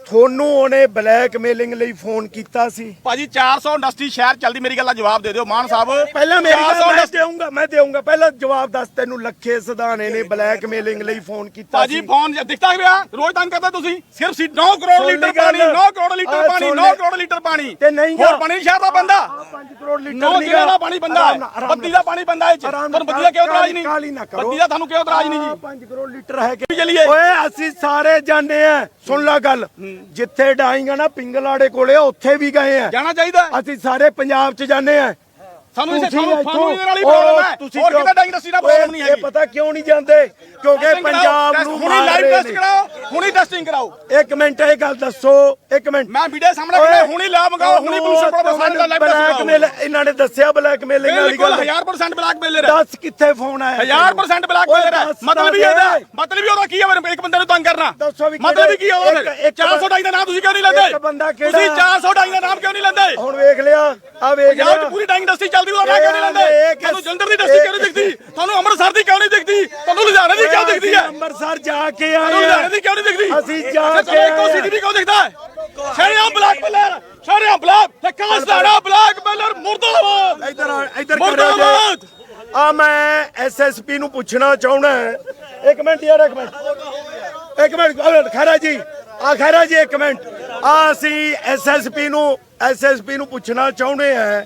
ਤੁਹਾਨੂੰ ਉਹਨੇ ਬਲੈਕਮੇਲਿੰਗ ਲਈ ਫੋਨ ਕੀਤਾ ਸੀ? ਭਾਜੀ 400 ਇੰਡਸਟਰੀ ਸ਼ਹਿਰ ਚੱਲਦੀ ਮੇਰੀ ਗੱਲ ਦਾ ਜਵਾਬ ਦੇ ਦਿਓ ਮਾਨ ਸਾਹਿਬ। ਪਹਿਲਾਂ ਮੇਰੀ 400 ਗੱਲ ਮੈਂ ਦੇਊਂਗਾ ਮੈਂ ਦੇਊਂਗਾ। ਪਹਿਲਾਂ ਜਵਾਬ ਦੱਸ ਤੈਨੂੰ ਲੱਖੇ ਸਦਾਨੇ ਨੇ ਬਲੈਕਮੇਲਿੰਗ ਲਈ ਫੋਨ ਕੀਤਾ ਭਾਜੀ ਫੋਨ ਦਿਖਦਾ ਪਿਆ ਰੋਜ਼ ਤੰਗ ਕਰਦਾ ਤੁਸੀਂ ਸਿਰਫ ਸੀ 9 ਕਰੋੜ ਲੀਟਰ। ਪਾਣੀ 9 ਕਰੋੜ ਲੀਟਰ ਪਾਣੀ ਸੁਣ 9 ਲੈ। ਕਰੋੜ ਲੀਟਰ ਪਾਣੀ। ਤੇ ਨਹੀਂ। ਹੋਰ ਪਾਣੀ ਸ਼ਹਿਰ ਦਾ ਬੰਦਾ। 5 ਕਰੋੜ ਲੀਟਰ 9 ਨਹੀਂ ਕਿਲੋ ਦਾ ਪਾਣੀ ਬੰਦਾ ਬੱਤੀ ਦਾ ਪਾਣੀ ਬੰਦਾ ਇਹ ਚ। ਤੁਹਾਨੂੰ ਬੱਤੀ ਦਾ ਕਿਉਂ ਇਤਰਾਜ਼ ਨਹੀਂ। ਬੱਤੀ ਦਾ ਤੁਹਾਨੂੰ ਕਿਉਂ ਇਤਰਾਜ਼ ਨਹੀਂ ਜੀ? 5 ਕਰੋੜ ਲੀਟਰ ਹੈ ਕਿ ਚੱਲੀਏ। ਓਏ ਅਸੀਂ ਸਾਰੇ ਜਾਣੇ ਆ। ਸੁਣ ਲੈ ਗੱਲ। ਜਿੱਥੇ ਡਾਈਂਗਾ ਨਾ ਪਿੰਗਲਾੜੇ ਕੋਲੇ ਉੱਥੇ ਵੀ ਗਏ ਆ। ਜਾਣਾ ਚਾਹੀਦਾ? ਅਸੀਂ ਸਾਰੇ ਪੰਜਾਬ ਚ ਜਾਂਦੇ ਆ ਸਾਨੂੰ ਇਸੇ ਇੱਥੋਂ- ਸਾਨੂੰ ਇਹਦੇ ਨਾਲ ਹੀ ਪ੍ਰੋਬਲਮ ਹੈ। ਹੋਰ ਕਿਤੇ ਇੰਡਸਟਰੀ ਨਾਲ ਪ੍ਰੋਬਲਮ ਨਹੀਂ ਇਹ ਹੈਗੀ। ਪਤਾ ਕਿਉਂ ਨਹੀਂ ਜਾਂਦੇ? ਕਿਉਂਕਿ ਪੰਜਾਬ ਨੂੰ ਹੁਣੀ ਲਾਈਵ ਟੈਸਟ ਨੇ। ਕਰਾਓ। ਹੁਣੀ ਟੈਸਟਿੰਗ ਕਰਾਓ। ਇੱਕ ਮਿੰਟ ਇਹ ਗੱਲ ਦੱਸੋ ਇੱਕ ਮਿੰਟ। ਮੈਂ ਵੀਡੀਓ ਸਾਹਮਣੇ ਖੜਾ ਹੁਣੀ ਲਾ ਮੰਗਾਓ ਹੁਣੀ ਪੁਲਿਸ ਕੋਲ ਸਾਰੇ ਦਾ ਲਾਈਵ ਬਲੈਕਮੇਲ ਟੈਸਟ ਇਹਨਾਂ ਨੇ ਦੱਸਿਆ ਬਲੈਕਮੇਲਿੰਗ ਵਾਲੀ ਗੱਲ। 1000% ਬਲੈਕਮੇਲਰ ਹੈ। ਦੱਸ ਕਿੱਥੇ ਫੋਨ ਆਇਆ 1000% ਬਲੈਕਮੇਲਰ ਹੈ। ਦੱਸ ਮਤਲਬ ਤਾਂ ਇਹਦਾ। ਮਤਲਬ ਵੀ ਉਹਦਾ ਕੀ ਹੈ ਇੱਕ ਬੰਦੇ ਨੂੰ ਤੰਗ ਕਰਨਾ। ਦੱਸੋ ਵੀ ਮਤਲਬ ਵੀ ਕੀ ਹੈ ਉਹਦਾ ਇੱਕ- ਫਿਰ। ਇੱਕ 400 ਢਾਈ ਦਾ ਨਾਮ ਤੁਸੀਂ ਕਿਉਂ ਨਹੀਂ ਲੈਂਦੇ? ਇੱਕ ਬੰਦਾ ਕਿਹੜਾ- ਤੁਸੀਂ 400 ਢਾਈ ਦਾ ਨਾਮ ਕਿਉਂ ਨਹੀਂ ਲੈਂਦੇ? ਹੁਣ ਵੇਖ ਲਿਆ ਆ ਵੇਖ ਲਿਆ। ਪੂਰੀ ਡਾਈਂਗ ਇੰਡਸਟਰੀ ਚੱਲਦੀ ਉਹਦਾ ਨਾਮ ਕਿਉਂ ਨਹੀਂ ਕਿਸ- ਤੁਹਾਨੂੰ ਜਲੰਧਰ ਦੀ ਇੰਡਸਟਰੀ ਕਿਉਂ ਨਹੀਂ ਦਿਖਦੀ? ਤੁਹਾਨੂੰ ਅੰਮ੍ਰਿਤਸਰ ਦੀ ਕਿਉਂ ਨਹੀਂ ਦਿਖਦੀ? ਤੁਹਾਨੂੰ ਲੁਧਿਆਣੇ ਦੀ ਕਿਉਂ ਦਿਖਦੀ ਹੈ? ਅੰਮ੍ਰਿਤਸਰ ਜਾ ਕੇ ਆਏ ਲੁਧਿਆਣੇ ਦੀ ਕਿਉਂ ਨਹੀਂ ਦਿਖਦੀ? ਅਸੀਂ ਜਾ ਕੇ ਇੱਕੋ ਸਿਟੀ ਦੀ ਕਿਉਂ ਦਿਖਦਾ ਹੈ? ਸ਼ਰਿਆਮ ਬਲੈਕ ਮੇਲਰ ਸ਼ਰਿਆਮ ਬਲੈਕ ਤੇ ਕਾਸਦਾਰਾ ਬਲੈਕ ਮੇਲਰ ਮੁਰਦਾਬਾਦ! ਇੱਧਰ ਆ- ਇੱਧਰ ਮੁਰਦਾਬਾਦ! ਆ ਮੈਂ ਐਸਐਸਪੀ ਨੂੰ ਪੁੱਛਣਾ ਚਾਹਣਾ ਇੱਕ ਮਿੰਟ ਯਾਰ ਇੱਕ ਮਿੰਟ। ਇੱਕ ਮਿੰਟ ਖੈਰਾ ਜੀ। ਆ ਖੈਰਾ ਜੀ ਇੱਕ ਮਿੰਟ। ਆ ਅਸੀਂ ਐਸਐਸਪੀ ਨੂੰ ਐਸਐਸਪੀ ਨੂੰ ਪੁੱਛਣਾ ਚਾਹੁੰਦੇ ਆ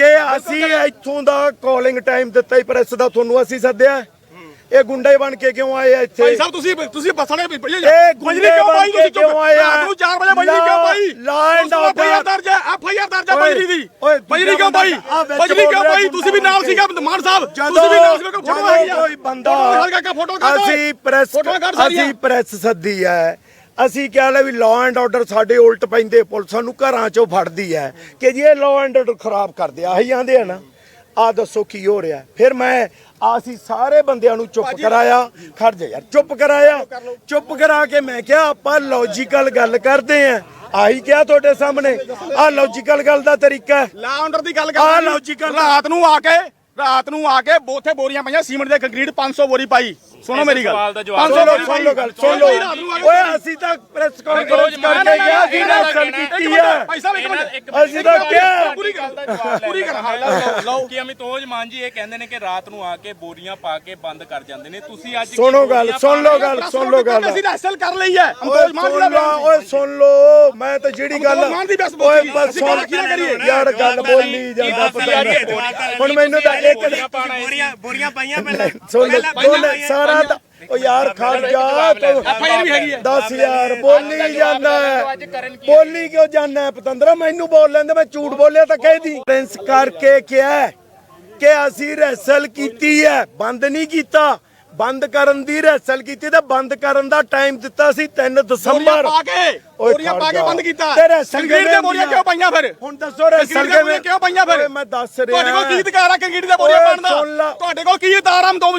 ਕਿ ਅਸੀਂ ਇੱਥੋਂ ਦਾ ਕਾਲਿੰਗ ਟਾਈਮ ਦਿੱਤਾ ਹੀ ਪ੍ਰੈਸ ਦਾ ਤੁਹਾਨੂੰ ਅਸੀਂ ਸੱਦਿਆ। ਇਹ ਗੁੰਡੇ ਬਣ ਕੇ ਕਿਉਂ ਆਏ ਆ ਇੱਥੇ? ਭਾਈ ਸਾਹਿਬ ਤੁਸੀਂ ਤੁਸੀਂ ਬੱਸਾਂ ਦੇ ਇਹ ਗੁੰਡੇ ਕਿਉਂ ਪਾਈ ਤੁਸੀਂ ਚੁੱਪ ਕਿਉਂ ਆਏ ਆ? ਨੂੰ 4 ਵਜੇ ਬਜਰੀ ਕਿਉਂ ਪਾਈ ਲਾ and F I R order ਦਰਜ ਹੈ ਐਫ ਆਈ ਆਰ ਦਰਜ ਹੈ ਬਜਰੀ ਦੀ। ਓਏ, ਬਜਰੀ ਕਿਉਂ ਪਾਈ ਆ ਬਜਰੀ ਕਿਉਂ ਪਾਈ ਤੁਸੀਂ ਵੀ ਨਾਲ ਸੀਗਾ ਮਾਨ ਸਾਹਿਬ। ਤੁਸੀਂ ਵੀ ਨਾਲ ਸੀਗਾ ਫੋਟੋ ਜਦੋਂ ਕੋਈ ਬੰਦਾ ਅਸੀਂ ਪ੍ਰੈਸ। ਅਸੀਂ ਪ੍ਰੈਸ ਸੱਦੀ ਹੈ। ਅਸੀਂ ਕਿਹਾ ਲੈ ਵੀ ਲਾਅ ਐਂਡ ਆਰਡਰ ਸਾਡੇ ਉਲਟ ਪੈਂਦੇ ਪੁਲਿਸ ਸਾਨੂੰ ਘਰਾਂ ਚੋਂ ਫੜਦੀ ਹੈ ਕਿ ਜੀ ਇਹ ਲਾਅ ਐਂਡ ਆਰਡਰ ਖਰਾਬ ਕਰਦੇ ਆ ਆਹੀ ਆਂਦੇ ਆ ਨਾ। ਆ ਦੱਸੋ ਕੀ ਹੋ ਰਿਹਾ। ਫਿਰ ਮੈਂ ਅਸੀਂ ਸਾਰੇ ਬੰਦਿਆਂ ਨੂੰ ਚੁੱਪ ਕਰਾਇਆ। ਖੜ ਜਾ ਯਾਰ ਚੁੱਪ ਕਰਾਇਆ। ਚੁੱਪ ਕਰਾ ਕੇ ਮੈਂ ਕਿਹਾ ਆਪਾਂ ਲੌਜੀਕਲ ਗੱਲ ਕਰਦੇ ਆ। ਆਹੀ ਕਿਹਾ ਤੁਹਾਡੇ ਸਾਹਮਣੇ। ਆ ਲੌਜੀਕਲ ਗੱਲ ਦਾ ਤਰੀਕਾ ਲਾ ਦੀ ਗੱਲ ਆਹ ਕਰ ਲਓ ਜੀ ਗੱਲ। ਰਾਤ ਨੂੰ ਆ ਕੇ ਰਾਤ ਨੂੰ ਆ ਕੇ ਉੱਥੇ ਬੋਰੀਆਂ ਪਈਆਂ ਸੀਮੈਂਟ ਦੇ ਕੰਕਰੀਟ 500 ਬੋਰੀ ਪਾਈ। ਸੁਣੋ ਮੇਰੀ ਗੱਲ। ਸਵਾਲ ਦਾ ਜਵਾਬ 500 ਸੁਣ ਲਓ ਸੁਣ ਲਓ ਗੱਲ ਸੁਣ ਲਓ। ਓਏ ਅਸੀਂ ਤਾਂ ਪ੍ਰੈਸ ਕਾਨਫਰੰਸ ਕਰਕੇ ਗਿਆ ਸੀ ਰੈਸਲ ਕੀਤੀ ਹੈ ਭਾਈ ਸਾਹਿਬ ਇੱਕ ਮਿੰਟ ਅਸੀਂ ਤਾਂ ਕਿਹਾ। ਪੂਰੀ ਗੱਲ ਪੂਰੀ ਕਰ ਲਓ। ਕਿ ਅਮਿਤੋਜ ਮਾਨ ਜੀ ਇਹ ਕਹਿੰਦੇ ਨੇ ਕਿ ਰਾਤ ਨੂੰ ਆ ਕੇ ਬੋਰੀਆਂ ਪਾ ਕੇ ਬੰਦ ਕਰ ਜਾਂਦੇ ਨੇ। ਤੁਸੀਂ ਅੱਜ ਸੁਣੋ ਗੱਲ ਸੁਣ ਲਓ ਗੱਲ ਸੁਣ ਲਓ ਗੱਲ। ਅਸੀਂ ਰੈਸਲ ਕਰ ਲਈ ਹੈ। ਅੰਦੋਜ ਮਾਨ ਦਾ ਲਓ ਓਏ ਸੁਣ ਲਓ। ਮੈਂ ਤਾਂ ਜਿਹੜੀ ਗੱਲ ਦੀ ਓਏ ਬਸ ਸੁਣ। ਗੱਲ ਕੀ ਨਾ ਕਰੀਏ? ਯਾਰ ਗੱਲ ਬੋਲੀ ਜਾਂਦਾ ਪਤਾ ਨਹੀਂ। ਹੁਣ ਮੈਨੂੰ ਤਾਂ ਇੱਕ ਬੋਰੀਆਂ ਬੋਰੀਆਂ ਪਾਈਆਂ ਪਹਿਲਾਂ। ਸੁਣ ਦੋਨੇ ਸਾਰਾ ਤਾਂ- ਓ ਯਾਰ ਖੜ ਜਾ ਵੀ ਹੈਗੀ ਹੈ। 10000 ਬੋਲੀ ਜਾਂਦਾ ਹੈ। ਬੋਲੀ ਕਿਉਂ ਜਾਂਦਾ ਹੈ? ਪਤੰਦਰਾ ਮੈਨੂੰ ਬੋਲ ਲੈਂਦੇ ਮੈਂ ਝੂਠ ਬੋਲਿਆ ਤਾਂ ਕਹਿਦੀ ਪ੍ਰਿੰਸ ਕਰਕੇ ਕਿਹਾ ਹੈ ਕਿ ਅਸੀਂ ਰੈਸਲ ਕੀਤੀ ਹੈ। ਬੰਦ ਨਹੀਂ ਕੀਤਾ। ਬੰਦ ਕਰਨ ਦੀ ਰੈਸਲ ਕੀਤੀ ਤੇ ਬੰਦ ਕਰਨ ਦਾ ਟਾਈਮ ਦਿੱਤਾ ਸੀ 3 ਬੋਰੀਆਂ ਦਸੰਬਰ ਪਾ ਕੇ ਬੋਰੀਆਂ ਪਾ। ਬੰਦ ਕੀਤਾ। ਤੇ ਰੈਸਲ ਦੇ ਬੋਰੀਆਂ ਕਿਉਂ ਪਾਈਆਂ ਫਿਰ? ਹੁਣ ਦੱਸੋ ਰੈਸਲ ਦੇ ਕਿਉਂ ਪਾਈਆਂ ਫਿਰ? ਮੈਂ ਦੱਸ ਰਿਹਾ ਤੁਹਾਡੇ ਕੋਲ ਕੀ ਅਧਿਕਾਰ ਆ ਕੰਕਰੀਟ ਦੇ ਬੋਰੀਆਂ ਪਾਉਣ ਦਾ। ਤੁਹਾਡੇ ਕੋਲ ਕੀ ਅਧਿਕਾਰ ਆ? ਦੋ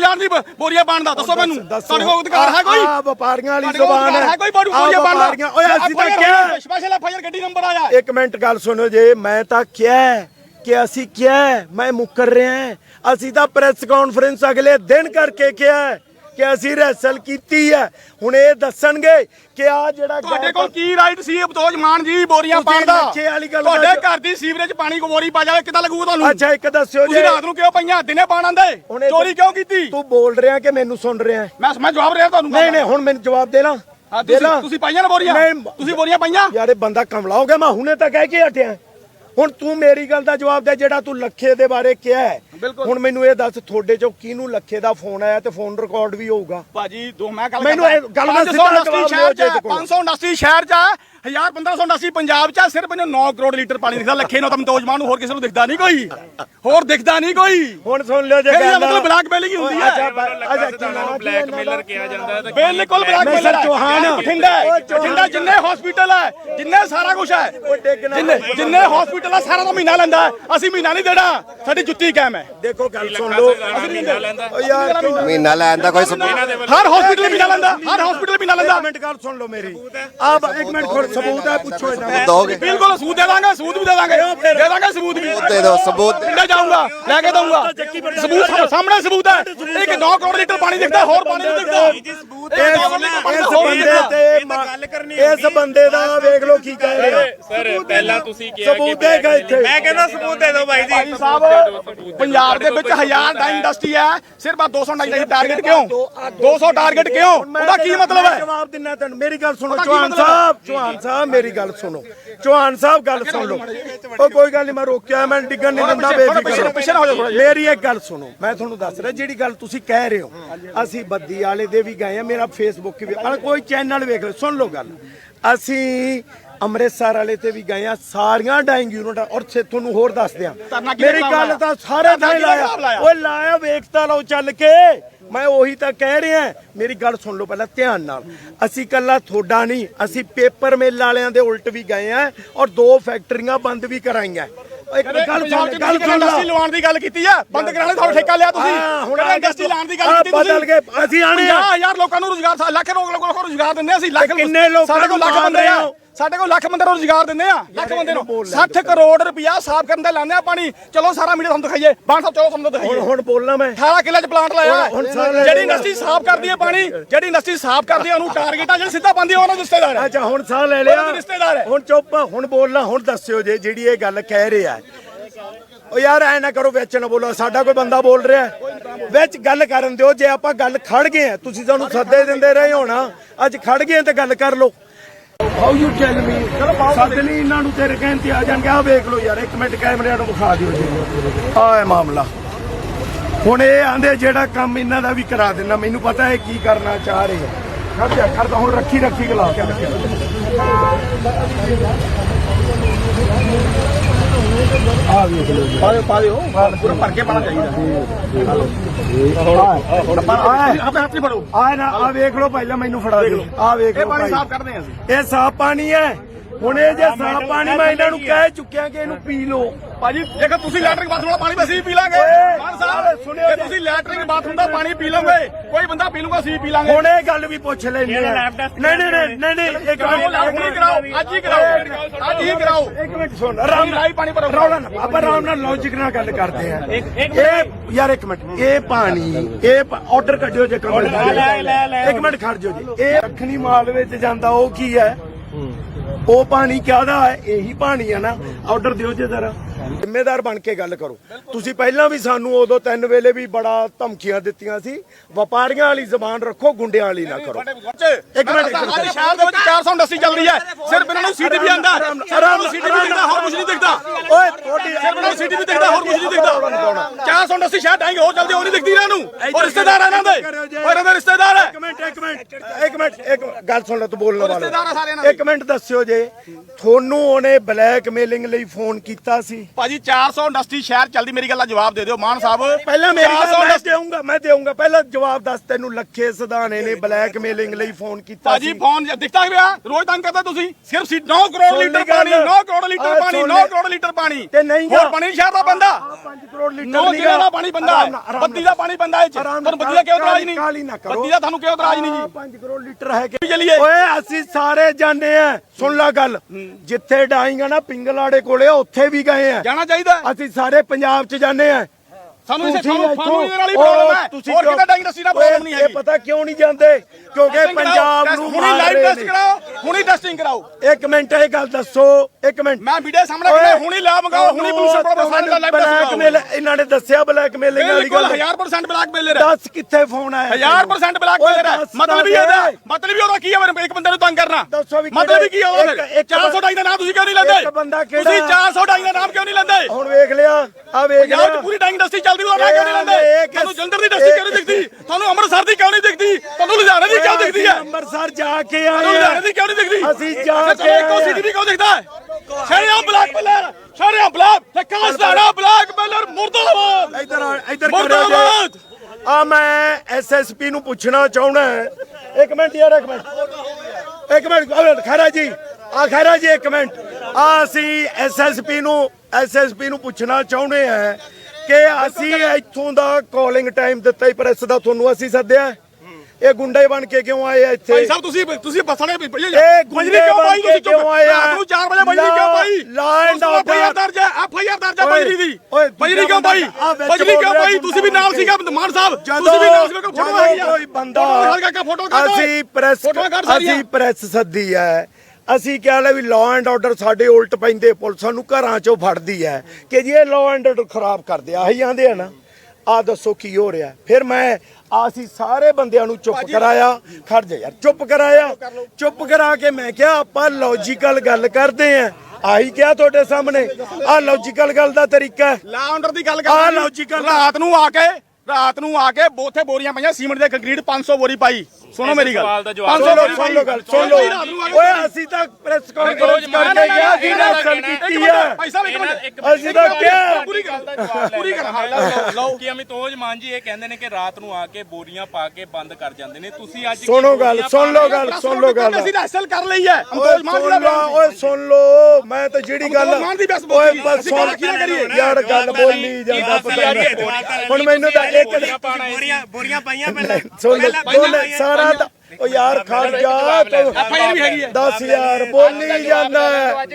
ਬੋਰੀਆਂ ਪਾਉਣ ਦਾ। ਦੱਸੋ ਮੈਨੂੰ। ਤੁਹਾਡੇ ਕੋਲ ਅਧਿਕਾਰ ਹੈ ਕੋਈ? ਆ ਵਪਾਰੀਆਂ ਵਾਲੀ ਜ਼ੁਬਾਨ ਹੈ। ਕੋਈ? ਬੋਰੀਆਂ ਪਾਉਣ ਦਾ। ਓਏ ਅਸੀਂ ਤਾਂ ਕਿਹਾ ਸਪੈਸ਼ਲ ਐਫਆਈਆਰ ਗੱਡੀ ਨੰਬਰ ਆਇਆ ਇੱਕ ਮਿੰਟ ਗੱਲ ਸੁਣੋ ਜੇ ਮੈਂ ਤਾਂ ਕਿਹਾ ਕਿ ਅਸੀਂ ਕਿਹਾ ਮੈਂ ਮੁੱਕਰ ਰਿਹਾ ਹਾਂ। ਅਸੀਂ ਤਾਂ ਪ੍ਰੈਸ ਕਾਨਫਰੰਸ ਅਗਲੇ ਦਿਨ ਕਰਕੇ ਕਿਹਾ ਕਿ ਅਸੀਂ ਰੈਸਲ ਕੀਤੀ ਹੈ। ਹੁਣ ਇਹ ਦੱਸਣਗੇ ਕਿ ਆ ਜਿਹੜਾ ਤੁਹਾਡੇ ਕੋਲ ਕੀ ਰਾਈਟ ਸੀ ਅਬਤੋਜ ਮਾਨ ਜੀ ਬੋਰੀਆਂ ਤੁਸੀਂ ਪਾਉਣ ਦਾ। ਤੁਹਾਡੇ। ਘਰ ਦੀ ਸੀਵਰੇਜ ਪਾਣੀ ਬੋਰੀ ਪਾ ਜਾਵੇ ਕਿੱਦਾਂ ਲੱਗੂਗਾ ਤੁਹਾਨੂੰ? ਅੱਛਾ ਇੱਕ ਦੱਸਿਓ ਤੁਸੀਂ ਜੇ ਰਾਤ ਨੂੰ ਕਿਉਂ ਪਈਆਂ? ਦਿਨੇ ਪਾਣ ਆਂਦੇ ਚੋਰੀ ਕਿਉਂ ਕੀਤੀ? ਤੂੰ ਬੋਲ ਰਿਹਾ ਕਿ ਮੈਨੂੰ ਸੁਣ ਰਿਹਾ ਮੈਂ ਮੈਂ ਜਵਾਬ ਰਿਹਾ ਤੁਹਾਨੂੰ ਨਹੀਂ ਨਹੀਂ ਹੁਣ ਮੈਨੂੰ ਜਵਾਬ ਦੇ ਲਾ ਤੁਸੀਂ ਤੁਸੀਂ ਪਾਈਆਂ ਨਾ ਬੋਰੀਆਂ। ਤੁਸੀਂ ਬੋਰੀਆਂ ਪਾਈਆਂ? ਯਾਰ ਇਹ ਬੰਦਾ ਕਮਲਾ ਹੋ ਗਿਆ ਮੈਂ ਹੁਣੇ ਤਾਂ ਕਹਿ ਕੇ ਹਟਿਆ। ਹੁਣ ਤੂੰ ਮੇਰੀ ਗੱਲ ਦਾ ਜਵਾਬ ਦੇ ਜਿਹੜਾ ਤੂੰ ਲੱਖੇ ਦੇ ਬਾਰੇ ਕਿਹਾ ਹੈ ਬਿਲਕੁਲ। ਹੁਣ ਮੈਨੂੰ ਇਹ ਦੱਸ ਤੁਹਾਡੇ ਚੋਂ ਕਿਹਨੂੰ ਲੱਖੇ ਦਾ ਫੋਨ ਆਇਆ ਤੇ ਫੋਨ ਰਿਕਾਰਡ ਵੀ ਹੋਊਗਾ ਭਾਜੀ ਦੋ ਮੈਂ ਗੱਲ ਮੈਨੂੰ ਇਹ ਗੱਲ ਦਾ ਸਿੱਧਾ ਜਵਾਬ ਦਿਓ ਜੇ ਤੇ ਕੋਲ। 589 ਸ਼ਹਿਰ ਚ 1000 1589 ਪੰਜਾਬ ਚ ਸਿਰਫ ਇਹਨੂੰ 9 ਕਰੋੜ ਲੀਟਰ ਪਾਣੀ ਦਿਖਦਾ ਲੱਖੇ ਨੂੰ ਤਾਂ ਮਤੋਜ ਮਾਨ ਨੂੰ ਹੋਰ ਕਿਸੇ ਨੂੰ ਦਿਖਦਾ ਨਹੀਂ ਕੋਈ। ਹੋਰ ਦਿਖਦਾ ਨਹੀਂ ਕੋਈ। ਹੁਣ ਸੁਣ ਲਿਓ ਜੇ ਗੱਲ ਮਤਲਬ ਬਲੈਕਮੇਲਿੰਗ ਹੀ ਹੁੰਦੀ ਅੱਛਾ ਹੈ ਅੱਛਾ ਕੀ ਨਾਂ ਕੀ ਹੈ ਇਹਨਾਂ ਦਾ? ਬਲੈਕਮੇਲਰ ਕਿਹਾ ਜਾਂਦਾ ਹੈ ਤਾਂ ਬਿਲਕੁਲ ਸਰ ਚੌਹਾਨ। ਬਠਿੰਡਾ। ਬਠਿੰਡਾ ਜਿੰਨੇ ਹਸਪੀਟਲ ਹੈ ਜਿੰਨੇ ਸਾਰਾ ਕੁਝ ਹੈ ਜਿੰਨੇ। ਜਿੰਨੇ ਹਸਪੀਟਲ ਹੈ ਸਾਰਾ ਦਾ ਮਹੀਨਾ ਲੈਂਦਾ। ਅਸੀਂ ਮਹੀਨਾ ਨਹੀਂ ਦੇਣਾ। ਸਾਡੀ ਜੁੱਤੀ ਕਾਇਮ ਹੈ। ਦੇਖੋ ਗੱਲ ਸੁਣ ਲਓ। ਮਹੀਨਾ ਲੈਂਦਾ। ਯਾਰ ਮਹੀਨਾ ਲੈਣ ਦਾ ਕੋਈ ਹਰ ਹਸਪੀਟਲ ਮਹੀਨਾ ਲੈਂਦਾ। ਹਰ ਹਸਪੀਟਲ ਮਹੀਨਾ ਲੈਂਦਾ। ਇੱਕ ਮਿੰਟ ਗੱਲ ਸੁਣ ਲਓ ਮੇਰੀ। ਆ ਇੱਕ ਮਿੰਟ ਖੜ ਸਬੂਤ ਹੈ ਪੁੱਛੋ ਇਹਨਾਂ ਨੂੰ। ਦੋਗੇ ਬਿਲਕੁਲ ਸਬੂਤ ਦੇ ਦਾਂਗੇ ਸਬੂਤ ਵੀ ਦੇ ਦਾਂਗੇ। ਦੇ ਦਾਂਗੇ ਸਬੂਤ ਵੀ। ਦੇ ਦਿਓ ਸਬੂਤ। ਪਿੰਡਾ ਜਾਊਂਗਾ ਲੈ ਕੇ ਦਊਂਗਾ ਸਬੂਤ ਸਾਹਮਣੇ ਸਬੂਤ ਹੈ। ਇੱਕ 9 ਕਰੋੜ ਲੀਟਰ ਪਾਣੀ ਦਿਖਦਾ ਹੋਰ ਪਾਣੀ ਨਹੀਂ ਦਿਖਦਾ। ਇਸ ਇਸ ਬੰਦੇ ਤੇ ਇਸ ਬੰਦੇ ਦਾ ਵੇਖ ਲਓ ਕੀ ਕਹਿ ਰਿਹਾ। ਸਰ ਪਹਿਲਾਂ ਤੁਸੀਂ ਕਿਹਾ ਕਿ ਸਬੂਤ ਦੇਗਾ ਇੱਥੇ। ਮੈਂ ਕਹਿੰਦਾ ਸਬੂਤ ਦੇ ਦਿਓ ਭਾਈ ਜੀ। ਸਾਹਿਬ ਪੰਜਾਬ ਦੇ ਵਿੱਚ ਹਜ਼ਾਰ ਦਾ ਇੰਡਸਟਰੀ ਹੈ ਸਿਰਫ ਆ 200 ਦਾ ਟਾਰਗੇਟ ਕਿਉਂ? 200 ਟਾਰਗੇਟ ਕਿਉਂ? ਉਹਦਾ ਕੀ ਮਤਲਬ ਹੈ? ਜਵਾਬ ਦਿੰਨਾ ਤੈਨੂੰ ਮੇਰੀ ਗੱਲ ਸੁਣੋ ਚੌਹਾਨ? ਸਾਹਿਬ ਚੌਹਾਨ ਸਾਹਿਬ ਮੇਰੀ ਗੱਲ ਸੁਣੋ। ਚੌਹਾਨ ਸਾਹਿਬ ਗੱਲ ਸੁਣ ਲਓ। ਉਹ ਕੋਈ ਗੱਲ ਨਹੀਂ ਮੈਂ ਰੋਕਿਆ ਮੈਂ ਡਿੱਗਣ ਨਹੀਂ ਦਿੰਦਾ ਬੇਫਿਕਰ। ਮੇਰੀ ਇੱਕ ਗੱਲ ਸੁਣੋ ਮੈਂ ਤੁਹਾਨੂੰ ਦੱਸ ਰਿਹਾ ਜਿਹੜੀ ਗੱਲ ਤੁਸੀਂ ਕਹਿ ਰਹੇ ਹੋ ਅਸੀਂ ਬੱਦੀ ਵਾਲੇ ਦੇ ਵੀ ਗਏ ਆ ਮੇਰਾ ਫੇਸਬੁੱਕ ਵੀ ਕੋਈ ਚੈਨਲ ਵੇਖ ਲਓ ਸੁਣ ਲਓ ਗੱਲ। ਅਸੀਂ ਅੰਮ੍ਰਿਤਸਰ ਵਾਲੇ ਤੇ ਵੀ ਗਏ ਆ ਸਾਰੀਆਂ ਡਾਈਂਗ ਯੂਨਿਟ ਔਰ ਸੇ ਤੁਹਾਨੂੰ ਹੋਰ ਦੱਸ ਦਿਆਂ। ਮੇਰੀ ਗੱਲ ਤਾਂ? ਸਾਰੇ ਥਾਂ ਲਾਇਆ? ਓਏ ਲਾਇਆ ਵੇਖਤਾ ਲਓ ਚੱਲ ਕੇ। ਮੈਂ ਉਹੀ ਤਾਂ ਕਹਿ ਰਿਹਾ ਮੇਰੀ ਗੱਲ ਸੁਣ ਲਓ ਪਹਿਲਾਂ ਧਿਆਨ ਨਾਲ। ਅਸੀਂ ਕੱਲਾ ਤੁਹਾਡਾ ਨਹੀਂ ਅਸੀਂ ਪੇਪਰ ਮਿਲ ਵਾਲਿਆਂ ਦੇ ਉਲਟ ਵੀ ਗਏ ਆ ਔਰ ਦੋ ਫੈਕਟਰੀਆਂ ਬੰਦ ਵੀ ਕਰਾਈਆਂ। ਇੱਕ ਗੱਲ ਸੁਣ ਗੱਲ ਸੁਣ ਇੰਡਸਟਰੀ ਲਵਾਉਣ ਦੀ ਗੱਲ ਕੀਤੀ ਆ? ਬੰਦ ਕਰਾਣੇ ਤੁਹਾਡਾ ਠੇਕਾ ਲਿਆ ਤੁਸੀਂ? ਹੁਣ ਇੰਡਸਟਰੀ ਲਾਉਣ ਦੀ ਗੱਲ ਕੀਤੀ ਤੁਸੀਂ? ਬਦਲ ਗਏ, ਅਸੀਂ ਆਣੇ ਆ। 50000 ਲੋਕਾਂ ਨੂੰ ਰੋਜ਼ਗਾਰ ਲੱਖ ਲੋਕਾਂ ਨੂੰ ਰੋਜ਼ਗਾਰ ਦਿੰਦੇ ਅਸੀਂ ਲੱਖ ਕਿੰਨੇ ਲੋਕਾਂ ਸਾਡੇ ਕੋਲ ਨੂੰ ਲੱਖ ਬੰਦੇ ਆ? ਸਾਡੇ ਕੋਲ ਲੱਖ ਬੰਦੇ ਨੂੰ ਰੋਜ਼ਗਾਰ ਦਿੰਦੇ ਆ ਲੱਖ ਬੰਦੇ ਨੂੰ। ਬੋਲ ਲੈ 60 ਕਰੋੜ ਰੁਪਇਆ ਸਾਫ਼ ਕਰਨ ਦਾ ਲਾਉਂਦੇ ਆ ਪਾਣੀ। ਚਲੋ ਸਾਰਾ ਮੀਡੀਆ ਤੁਹਾਨੂੰ ਦਿਖਾਈਏ। ਬਾਣ ਸਾਹਿਬ ਚਲੋ ਤੁਹਾਨੂੰ ਦਿਖਾਈਏ। ਹੁਣ ਬੋਲਣਾ ਮੈਂ। 18 ਕਿੱਲੇ ਚ ਪਲਾਂਟ ਲਾਇਆ। ਜਿਹੜੀ ਇੰਡਸਟਰੀ ਸਾਫ਼ ਕਰਦੀ ਹੈ ਪਾਣੀ ਜਿਹੜੀ ਇੰਡਸਟਰੀ ਸਾਫ਼ ਕਰਦੀ ਹੈ ਉਹਨੂੰ ਟਾਰਗੇਟ ਆ ਜਿਹੜੀ ਸਿੱਧਾ ਹੈ ਉਹਨਾਂ ਦੇ ਰਿਸ਼ਤੇਦਾਰ ਹੈ। ਅੱਛਾ ਹੁਣ ਸਾਹ ਲੈ ਲਿਆ। ਰਿਸ਼ਤੇਦਾਰ ਹੈ। ਹੁਣ ਚੁੱਪ ਹੁਣ ਬੋਲਣਾ ਹੁਣ ਦੱਸਿਓ ਜੇ ਜਿਹੜੀ ਇਹ ਗੱਲ ਕਹਿ ਰਿਹਾ ਉਹ ਯਾਰ ਐ ਨਾ ਕਰੋ ਵਿੱਚ ਨਾ ਬੋਲੋ। ਸਾਡਾ ਕੋਈ ਬੰਦਾ ਬੋਲ ਰਿਹਾ। ਵਿੱਚ ਗੱਲ ਕਰਨ ਦਿਓ। ਜੇ ਆਪਾਂ ਗੱਲ ਖੜ ਗਏ ਆ ਤੁਸੀਂ ਸਾਨੂੰ ਸੱਦੇ ਦਿੰਦੇ ਰਹੇ ਹੋਣਾ ਅੱਜ ਖੜ ਗਏ ਤੇ ਗੱਲ ਕਰ ਲਓ। ਹਾਊ ਯੂ ਟੈਲ ਮੀ ਸੱਦ ਲਈ ਇਹਨਾਂ ਨੂੰ ਤੇਰੇ ਕਹਿਣ ਤੇ ਆ ਜਾਣਗੇ। ਆ ਵੇਖ ਲਓ ਯਾਰ ਇੱਕ ਮਿੰਟ ਕੈਮਰਿਆਂ ਨੂੰ ਵਿਖਾ ਦਿਓ ਜੀ। ਹੈ ਮਾਮਲਾ। ਹੁਣ ਇਹ ਆਂਦੇ ਜਿਹੜਾ ਕੰਮ ਇਹਨਾਂ ਦਾ ਵੀ ਕਰਾ ਦੇਣਾ ਮੈਨੂੰ ਪਤਾ ਹੈ ਕੀ ਕਰਨਾ ਚਾਹ ਰਹੇ ਆ। ਖੜ ਜਾ ਖੜ ਜਾ ਹੁਣ ਰੱਖੀ ਰੱਖੀ ਗਲਾ ਕੇ ਆ ਵੇਖ ਲਓ ਜੀ ਪਾ ਦਿਓ ਪਾ ਦਿਓ ਪੂਰਾ ਭਰ ਕੇ ਪਾਣਾ ਚਾਹੀਦਾ ਆਪੇ ਹੱਥ ਨਹੀਂ ਫੜੋ। ਆ ਨਾ ਆ ਵੇਖ ਲਓ ਪਹਿਲਾਂ ਮੈਨੂੰ ਫੜਾ ਦਿਓ। ਆ ਵੇਖ ਇਹ ਲਓ ਪਾਣੀ ਭਾਈ। ਸਾਫ਼ ਕਰਦੇ ਹਾਂ ਅਸੀਂ। ਇਹ ਸਾਫ਼ ਪਾਣੀ ਹੈ। ਹੁਣ ਇਹ ਜੇ ਸਾਫ਼ ਪਾਣੀ ਮੈਂ ਇਹਨਾਂ ਨੂੰ ਕਹਿ ਚੁੱਕਿਆ ਕਿ ਇਹਨੂੰ ਪੀ ਲਓ। ਭਾਜੀ ਦੇਖੋ ਤੁਸੀਂ ਲੈਟਰਿੰਗ ਬਾਥਰੂਮ ਦਾ ਪਾਣੀ ਅਸੀਂ ਪੀ ਲਾਂਗੇ। ਮਾਨ ਸਾਹਿਬ ਸੁਣਿਓ ਜੇ। ਤੁਸੀਂ ਲੈਟਰਿੰਗ ਬਾਥਰੂਮ ਦਾ ਪਾਣੀ ਪੀ ਲਓਗੇ ਕੋਈ ਬੰਦਾ ਪੀ ਲੂਗਾ ਅਸੀਂ ਪੀ ਲਾਂਗੇ। ਹੁਣ ਇਹ ਗੱਲ ਵੀ ਪੁੱਛ ਆ। ਨਹੀਂ ਨਹੀਂ ਨਹੀਂ ਨਹੀਂ ਨਹੀਂ ਇੱਕ ਮਿੰਟ। ਲੈਟਰਿੰਗ ਕਰਾਓ ਅੱਜ ਹੀ ਕਰਾਓ। ਅੱਜ ਹੀ ਕਰਾਓ। ਇੱਕ ਮਿੰਟ ਸੁਣ ਆਰਾਮ ਨਾਲ ਲਾਈ ਪਾਣੀ ਭਰੋ ਰੌਲਾ ਨਾ ਆਪਾਂ ਆਰਾਮ ਨਾਲ ਲੌਜੀਕ ਨਾਲ ਗੱਲ ਕਰਦੇ ਆ। ਇਹ ਯਾਰ ਇੱਕ ਮਿੰਟ ਇਹ ਪਾਣੀ ਇਹ ਆਰਡਰ ਕੱਢਿਓ ਜੇ ਕਮਲ ਇੱਕ ਮਿੰਟ ਖੜ ਜਾਓ ਜੀ। ਇਹ ਅੱਖਣੀ ਮਾਲ ਵਿੱਚ ਜਾਂਦਾ ਉਹ ਕੀ ਹੈ। ਉਹ ਪਾਣੀ ਕਾਹਦਾ ਹੈ? ਇਹੀ ਪਾਣੀ ਹੈ ਨਾ। ਆਰਡਰ ਦਿਓ ਜੇ ਜ਼ਰਾ। ਜ਼ਿੰਮੇਦਾਰ ਬਣ ਕੇ ਗੱਲ ਕਰੋ। ਤੁਸੀਂ ਪਹਿਲਾਂ ਵੀ ਸਾਨੂੰ ਉਦੋਂ ਤਿੰਨ ਵੇਲੇ ਵੀ ਬੜਾ ਧਮਕੀਆਂ ਦਿੱਤੀਆਂ ਸੀ। ਵਪਾਰੀਆਂ ਵਾਲੀ ਜ਼ਬਾਨ ਰੱਖੋ ਗੁੰਡਿਆਂ ਵਾਲੀ ਨਾ ਕਰੋ। ਇੱਕ ਮਿੰਟ ਅੱਜ ਸ਼ਹਿਰ ਦੇ ਵਿੱਚ 400 ਇੰਡਸਟਰੀ ਚੱਲ ਰਹੀ ਹੈ। ਸਿਰਫ ਇਹਨਾਂ ਨੂੰ ਸੀਟੀਵੀ ਆਂਦਾ ਸਿਰਫ ਨੂੰ ਸੀਟੀਵੀ ਦਿਖਦਾ ਹੋਰ ਕੁਝ ਨਹੀਂ ਦਿਖਦਾ। ਓਏ ਤੁਹਾਡੀ ਸਿਰਫ ਇਹਨਾਂ ਨੂੰ ਸੀਟੀਵੀ ਦਿਖਦਾ ਹੋਰ ਕੁਝ ਨਹੀਂ ਦਿਖਦਾ। 400 ਇੰਡਸਟਰੀ ਸ਼ਹਿਰ ਡਾਂਗੇ ਹੋਰ ਚੱਲਦੀ ਉਹ ਨਹੀਂ ਦਿਖਦੀ ਇਹਨਾਂ ਨੂੰ। ਰਿਸ਼ਤੇਦਾਰ ਆ ਇਹਨਾਂ ਦੇ। ਉਹ ਇਹਨਾਂ ਦੇ ਰਿਸ਼ਤੇਦਾਰ ਇੱਕ ਮਿੰਟ ਇੱਕ ਮਿੰਟ ਇੱਕ ਮਿੰਟ ਇੱਕ ਗੱਲ ਸੁਣ ਲੈ ਤੂੰ ਬੋਲਣ ਵਾਲਾ। ਇੱਕ ਮਿੰਟ ਦੱਸਿਓ ਜੇ। ਤੁਹਾਨੂੰ ਉਹਨੇ ਬਲੈਕਮੇਲਿੰਗ ਲਈ ਫੋਨ ਕੀਤਾ ਸੀ। ਭਾਜੀ 400 ਇੰਡਸਟਰੀ ਸ਼ਹਿਰ ਚੱਲਦੀ ਮੇਰੀ ਗੱਲ ਜਵਾਬ ਦੇ ਦਿਓ ਮਾਨ ਸਾਹਿਬ। ਪਹਿਲਾਂ ਮੇਰੀ 400 ਗੱਲ ਮੈਂ ਦੇਊਂਗਾ ਮੈਂ ਦੇਊਂਗਾ। ਪਹਿਲਾਂ ਜਵਾਬ ਦੱਸ ਤੈਨੂੰ ਲੱਖੇ ਸਦਾਨੇ ਨੇ ਬਲੈਕਮੇਲਿੰਗ ਲਈ ਫੋਨ ਕੀਤਾ ਭਾਜੀ ਸੀ। ਫੋਨ ਦਿਖਦਾ ਪਿਆ ਰੋਜ਼ ਤੰਗ ਕਰਦਾ ਤੁਸੀਂ। ਸਿਰਫ ਸੀ 9 ਕਰੋੜ ਲੀਟਰ। ਪਾਣੀ 9 ਕਰੋੜ ਲੀਟਰ ਪਾਣੀ ਸੁਣ 9 ਲੈ। ਕਰੋੜ ਲੀਟਰ ਪਾਣੀ। ਤੇ ਨਹੀਂ ਹੋਰ। ਪਾਣੀ ਸ਼ਹਿਰ ਦਾ ਬੰਦਾ। 5 ਕਰੋੜ ਲੀਟਰ 9 ਨਹੀਂ ਕਿਲੋ ਦਾ ਪਾਣੀ ਬੰਦਾ ਆਰਾਮ ਨਾਲ, ਹੈ? ਆਰਾਮ ਬੱਤੀ ਦਾ ਪਾਣੀ ਬੰਦਾ ਇਹ ਤੁਹਾਨੂੰ ਬੱਤੀ ਦਾ ਕਿਉਂ ਇਤਰਾਜ਼ ਨਹੀਂ? ਕਾਹਲੀ ਨਾ ਕਰੋ। ਬੱਤੀ ਦਾ ਤੁਹਾਨੂੰ ਕਿਉਂ ਇਤਰਾਜ਼ ਨਹੀਂ ਜੀ? 5 ਕਰੋੜ ਲੀਟਰ ਹੈ ਕਿ। ਓਏ ਅਸੀਂ ਸਾਰੇ ਜਾਣੇ ਆ। ਸੁਣ ਲੈ ਗੱਲ। ਜਿੱਥੇ ਡਾਈਂਗਾ ਨਾ ਪਿੰਗਲਾੜੇ ਕੋਲੇ ਉੱਥੇ ਵੀ ਗਏ ਆ। ਜਾਣਾ ਚਾਹੀਦਾ ਹੈ। ਅਸੀਂ ਸਾਰੇ ਪੰਜਾਬ ਚ ਜਾਂਦੇ ਆ। ਸਾਨੂੰ ਇਸੇ ਸਾਨੂੰ ਸਾਨੂੰ ਇਹਦੇ ਨਾਲ ਹੀ ਪ੍ਰੋਬਲਮ ਹੈ। ਹੋਰ ਕਿਤੇ ਨਾਲ ਓਏ, ਪ੍ਰੋਬਲਮ ਨਹੀਂ ਹੈਗੀ। ਪਤਾ ਕਿਉਂ ਨਹੀਂ ਜਾਂਦੇ? ਕਿਉਂਕਿ ਕਰਾਓ, ਪੰਜਾਬ ਨੂੰ ਹੁਣੀ ਲਾਈਵ ਟੈਸਟ। ਕਰਾਓ ਹੁਣੀ ਟੈਸਟਿੰਗ ਕਰਾਓ। ਇੱਕ ਮਿੰਟ ਇਹ ਗੱਲ ਦੱਸੋ ਇੱਕ ਮਿੰਟ। ਮੈਂ ਵੀਡੀਓ ਸਾਹਮਣੇ ਕਿਹਾ ਹੁਣੀ ਲਾ ਮੰਗਾਓ ਹੁਣੀ ਸਾਰੇ ਦਾ ਲਾਈਵ ਟੈਸਟ ਬਲੈਕਮੇਲ ਇਹਨਾਂ ਨੇ ਦੱਸਿਆ ਬਲੈਕਮੇਲਿੰਗ ਵਾਲੀ ਬਿਲਕੁਲ ਗੱਲ। 1000% ਬਲੈਕ ਮੇਲਰ ਹੈ। ਦੱਸ ਕਿੱਥੇ ਫੋਨ ਆਇਆ 1000% ਬਲੈਕ ਮੇਲਰ ਹੈ। ਮਤਲਬ ਹੀ ਤਾਂ ਇਹਦਾ। ਮਤਲਬ ਹੀ ਉਹਦਾ ਕੀ ਹੈ ਇੱਕ ਬੰਦੇ ਨੂੰ ਤੰਗ ਕਰਨਾ। ਦੱਸੋ ਵੀ ਮਤਲਬ ਹੀ ਕੀ ਕਿਹੜੇ- ਹੋਦਾ ਫਿਰ? ਇੱਕ- ਇੱਕ 400 ਡਾਈ ਦਾ ਨਾਮ ਤੁਸੀਂ ਕਿਉਂ ਨਹੀਂ ਲੈਂਦੇ? ਇੱਕ ਬੰਦਾ ਕਿਹੜਾ- ਤੁਸੀਂ 400 ਡਾਈ ਦਾ ਨਾਮ ਕਿਉਂ ਨਹੀਂ ਲੈਂਦੇ? ਹੁਣ ਵੇਖ ਲਿਆ ਆ ਵੇਖ ਲਿਆ। ਪੂਰੀ ਡਾਈਂਗ ਇੰਡਸਟਰੀ ਚੱਲਦੀ ਉਹਦਾ ਨਾਮ ਕਿਉਂ ਨਹੀਂ ਇਹ ਲੈਂਦੇ? ਤੁਹਾਨੂੰ ਜਲੰਧਰ ਦੀ ਇੰਡਸਟਰੀ ਕਿਉਂ ਨਹੀਂ ਦਿਖਦੀ? ਤੁਹਾਨੂੰ ਅੰਮ੍ਰਿਤਸਰ ਦੀ ਕਿਉਂ ਨਹੀਂ ਦਿਖਦੀ? ਤੁਹਾਨੂੰ ਲੁਧਿਆਣੇ ਦੀ ਕਿਉਂ ਦਿਖਦੀ ਹੈ? ਅੰਮ੍ਰਿਤਸਰ ਜਾ ਕੇ ਤੁਹਾਨੂੰ ਆਏ ਲੁਧਿਆਣੇ ਆ ਦੀ ਕਿਉਂ ਨਹੀਂ ਦਿਖਦੀ? ਅਸੀਂ ਜਾ ਕੇ ਇੱਕੋ ਸਿਟੀ ਵੀ ਕਿਉਂ ਦਿਖਦਾ ਹੈ? ਸ਼ਰਿਆਮ ਬਲੈਕ ਮੇਲਰ ਸ਼ਰਿਆਮ ਬਲੈਕ ਤੇ ਕਾਸਦਾਰਾ ਬਲੈਕ ਮੇਲਰ ਮੁਰਦਾਬਾਦ। ਇੱਧਰ ਆ ਇੱਧਰ ਮੁਰਦਾਬਾਦ। ਆ ਮੈਂ ਐਸਐਸਪੀ ਨੂੰ ਪੁੱਛਣਾ ਚਾਹਣਾ ਇੱਕ ਮਿੰਟ ਯਾਰ ਇੱਕ ਮਿੰਟ। ਇੱਕ ਮਿੰਟ ਆ ਖੈਰਾ ਜੀ। ਆ ਖੈਰਾ ਜੀ ਇੱਕ ਮਿੰਟ। ਆ ਅਸੀਂ ਐਸਐਸਪੀ ਨੂੰ ਐਸਐਸਪੀ ਨੂੰ ਪੁੱਛਣਾ ਚਾਹੁੰਦੇ ਆ ਕਿ ਅਸੀਂ ਇੱਥੋਂ ਦਾ ਕਾਲਿੰਗ ਟਾਈਮ ਦਿੱਤਾ ਹੀ ਪ੍ਰੈਸ ਦਾ ਤੁਹਾਨੂੰ ਅਸੀਂ ਸੱਦਿਆ। ਇਹ ਗੁੰਡੇ ਬਣ ਕੇ ਕਿਉਂ ਆਏ ਆ ਇੱਥੇ? ਭਾਈ ਸਾਹਿਬ ਤੁਸੀਂ ਤੁਸੀਂ ਬੱਸਾਂ ਦੇ ਇਹ ਗੁੰਡੇ ਕਿਉਂ ਪਾਈ ਤੁਸੀਂ ਕਿਉਂ ਆਏ ਆ? ਨੂੰ 4 ਵਜੇ ਬਜਰੀ ਕਿਉਂ ਪਾਈ ਲਾ and F I R order ਦਰਜ ਹੈ ਐਫ ਆਈ ਆਰ ਦਰਜ ਹੈ ਬਜਰੀ ਦੀ। ਓਏ, ਬਜਰੀ ਕਿਉਂ ਪਾਈ ਆ ਬਜਰੀ ਕਿਉਂ ਪਾਈ ਤੁਸੀਂ ਵੀ ਨਾਲ ਸੀਗਾ ਮਾਨ ਸਾਹਿਬ। ਤੁਸੀਂ ਵੀ ਨਾਲ ਸੀਗਾ ਫੋਟੋ ਜਦੋਂ ਕੋਈ ਬੰਦਾ ਅਸੀਂ ਪ੍ਰੈਸ। ਅਸੀਂ ਪ੍ਰੈਸ ਸੱਦੀ ਹੈ। ਅਸੀਂ ਕਿਹਾ ਲੈ ਵੀ ਲਾਅ ਐਂਡ ਆਰਡਰ ਸਾਡੇ ਉਲਟ ਪੈਂਦੇ ਪੁਲਿਸ ਸਾਨੂੰ ਘਰਾਂ ਚੋਂ ਫੜਦੀ ਹੈ ਕਿ ਜੀ ਇਹ ਲਾਅ ਐਂਡ ਆਰਡਰ ਖਰਾਬ ਕਰਦੇ ਆ ਆਹੀ ਆਂਦੇ ਆ ਨਾ। ਆ ਦੱਸੋ ਕੀ ਹੋ ਰਿਹਾ। ਫਿਰ ਮੈਂ ਆ ਅਸੀਂ ਸਾਰੇ ਬੰਦਿਆਂ ਨੂੰ ਚੁੱਪ ਕਰਾਇਆ। ਖੜ ਜਾ ਯਾਰ ਚੁੱਪ ਕਰਾਇਆ। ਚੁੱਪ ਕਰਾ ਕੇ ਮੈਂ ਕਿਹਾ ਆਪਾਂ ਲੌਜੀਕਲ ਗੱਲ ਕਰਦੇ ਆ। ਆਹੀ ਕਿਹਾ ਤੁਹਾਡੇ ਸਾਹਮਣੇ। ਆ ਲੌਜੀਕਲ ਗੱਲ ਦਾ ਤਰੀਕਾ ਹੈ। ਲਾ ਆਰਡਰ ਦੀ ਗੱਲ ਕਰ logical- ਰਾਤ ਨੂੰ ਆ ਕੇ ਰਾਤ ਨੂੰ ਆ ਕੇ ਬੋਥੇ ਬੋਰੀਆਂ ਪਈਆਂ ਸੀਮੈਂਟ ਦੇ ਕੰਕਰੀਟ 500 ਬੋਰੀ ਪਾਈ। ਸੁਣੋ ਮੇਰੀ ਗੱਲ। ਸਵਾਲ ਦਾ ਜਵਾਬ ਸੁਣ ਲਓ ਸੁਣ ਲਓ ਗੱਲ ਸੁਣ ਲਓ। ਓਏ ਅਸੀਂ ਤਾਂ ਪ੍ਰੈਸ ਕਾਨਫਰੰਸ ਕਰਕੇ ਗਿਆ ਜੀ ਰੈਸਲ ਕੀਤੀ ਹੈ ਭਾਈ ਸਾਹਿਬ ਇੱਕ ਮਿੰਟ ਅਸੀਂ ਤਾਂ ਕਿਹਾ। ਪੂਰੀ ਗੱਲ ਦਾ ਜਵਾਬ ਪੂਰੀ ਗੱਲ ਹਾਂ ਲਓ। ਕਿ ਅਮਿਤੋਜ ਮਾਨ ਜੀ ਇਹ ਕਹਿੰਦੇ ਨੇ ਕਿ ਰਾਤ ਨੂੰ ਆ ਕੇ ਬੋਰੀਆਂ ਪਾ ਕੇ ਬੰਦ ਕਰ ਜਾਂਦੇ ਨੇ। ਤੁਸੀਂ ਅੱਜ ਸੁਣੋ ਗੱਲ ਸੁਣ ਲਓ ਗੱਲ ਸੁਣ ਲਓ ਗੱਲ। ਅਸੀਂ ਰੈਸਲ ਕਰ ਲਈ ਹੈ। ਓਏ ਅੰਤੋਜ ਮਾਨ ਸੁਣ ਦਾ ਓਏ ਸੁਣ ਲਓ ਮੈਂ ਤਾਂ ਜਿਹੜੀ ਗੱਲ ਓਏ ਬਸ ਸੁਣ? ਯਾਰ ਗੱਲ ਬੋਲੀ ਜਾਂਦਾ ਪਤਾ ਨਹੀਂ। ਹੁਣ ਮੈਨੂੰ ਤਾਂ ਇੱਕ ਬੋਰੀਆਂ ਬੋਰੀਆਂ ਪਾਈਆਂ ਪਹਿਲਾਂ ਸੁਣ ਲਓ ਪਾਈਆਂ। ਸਾਰਾ ਤਾਂ- ਓ ਯਾਰ ਖੜ ਜਾ FIR ਵੀ ਹੈਗੀ ਹੈ। 10000 ਬੋਲੀ ਜਾਂਦਾ ਹੈ।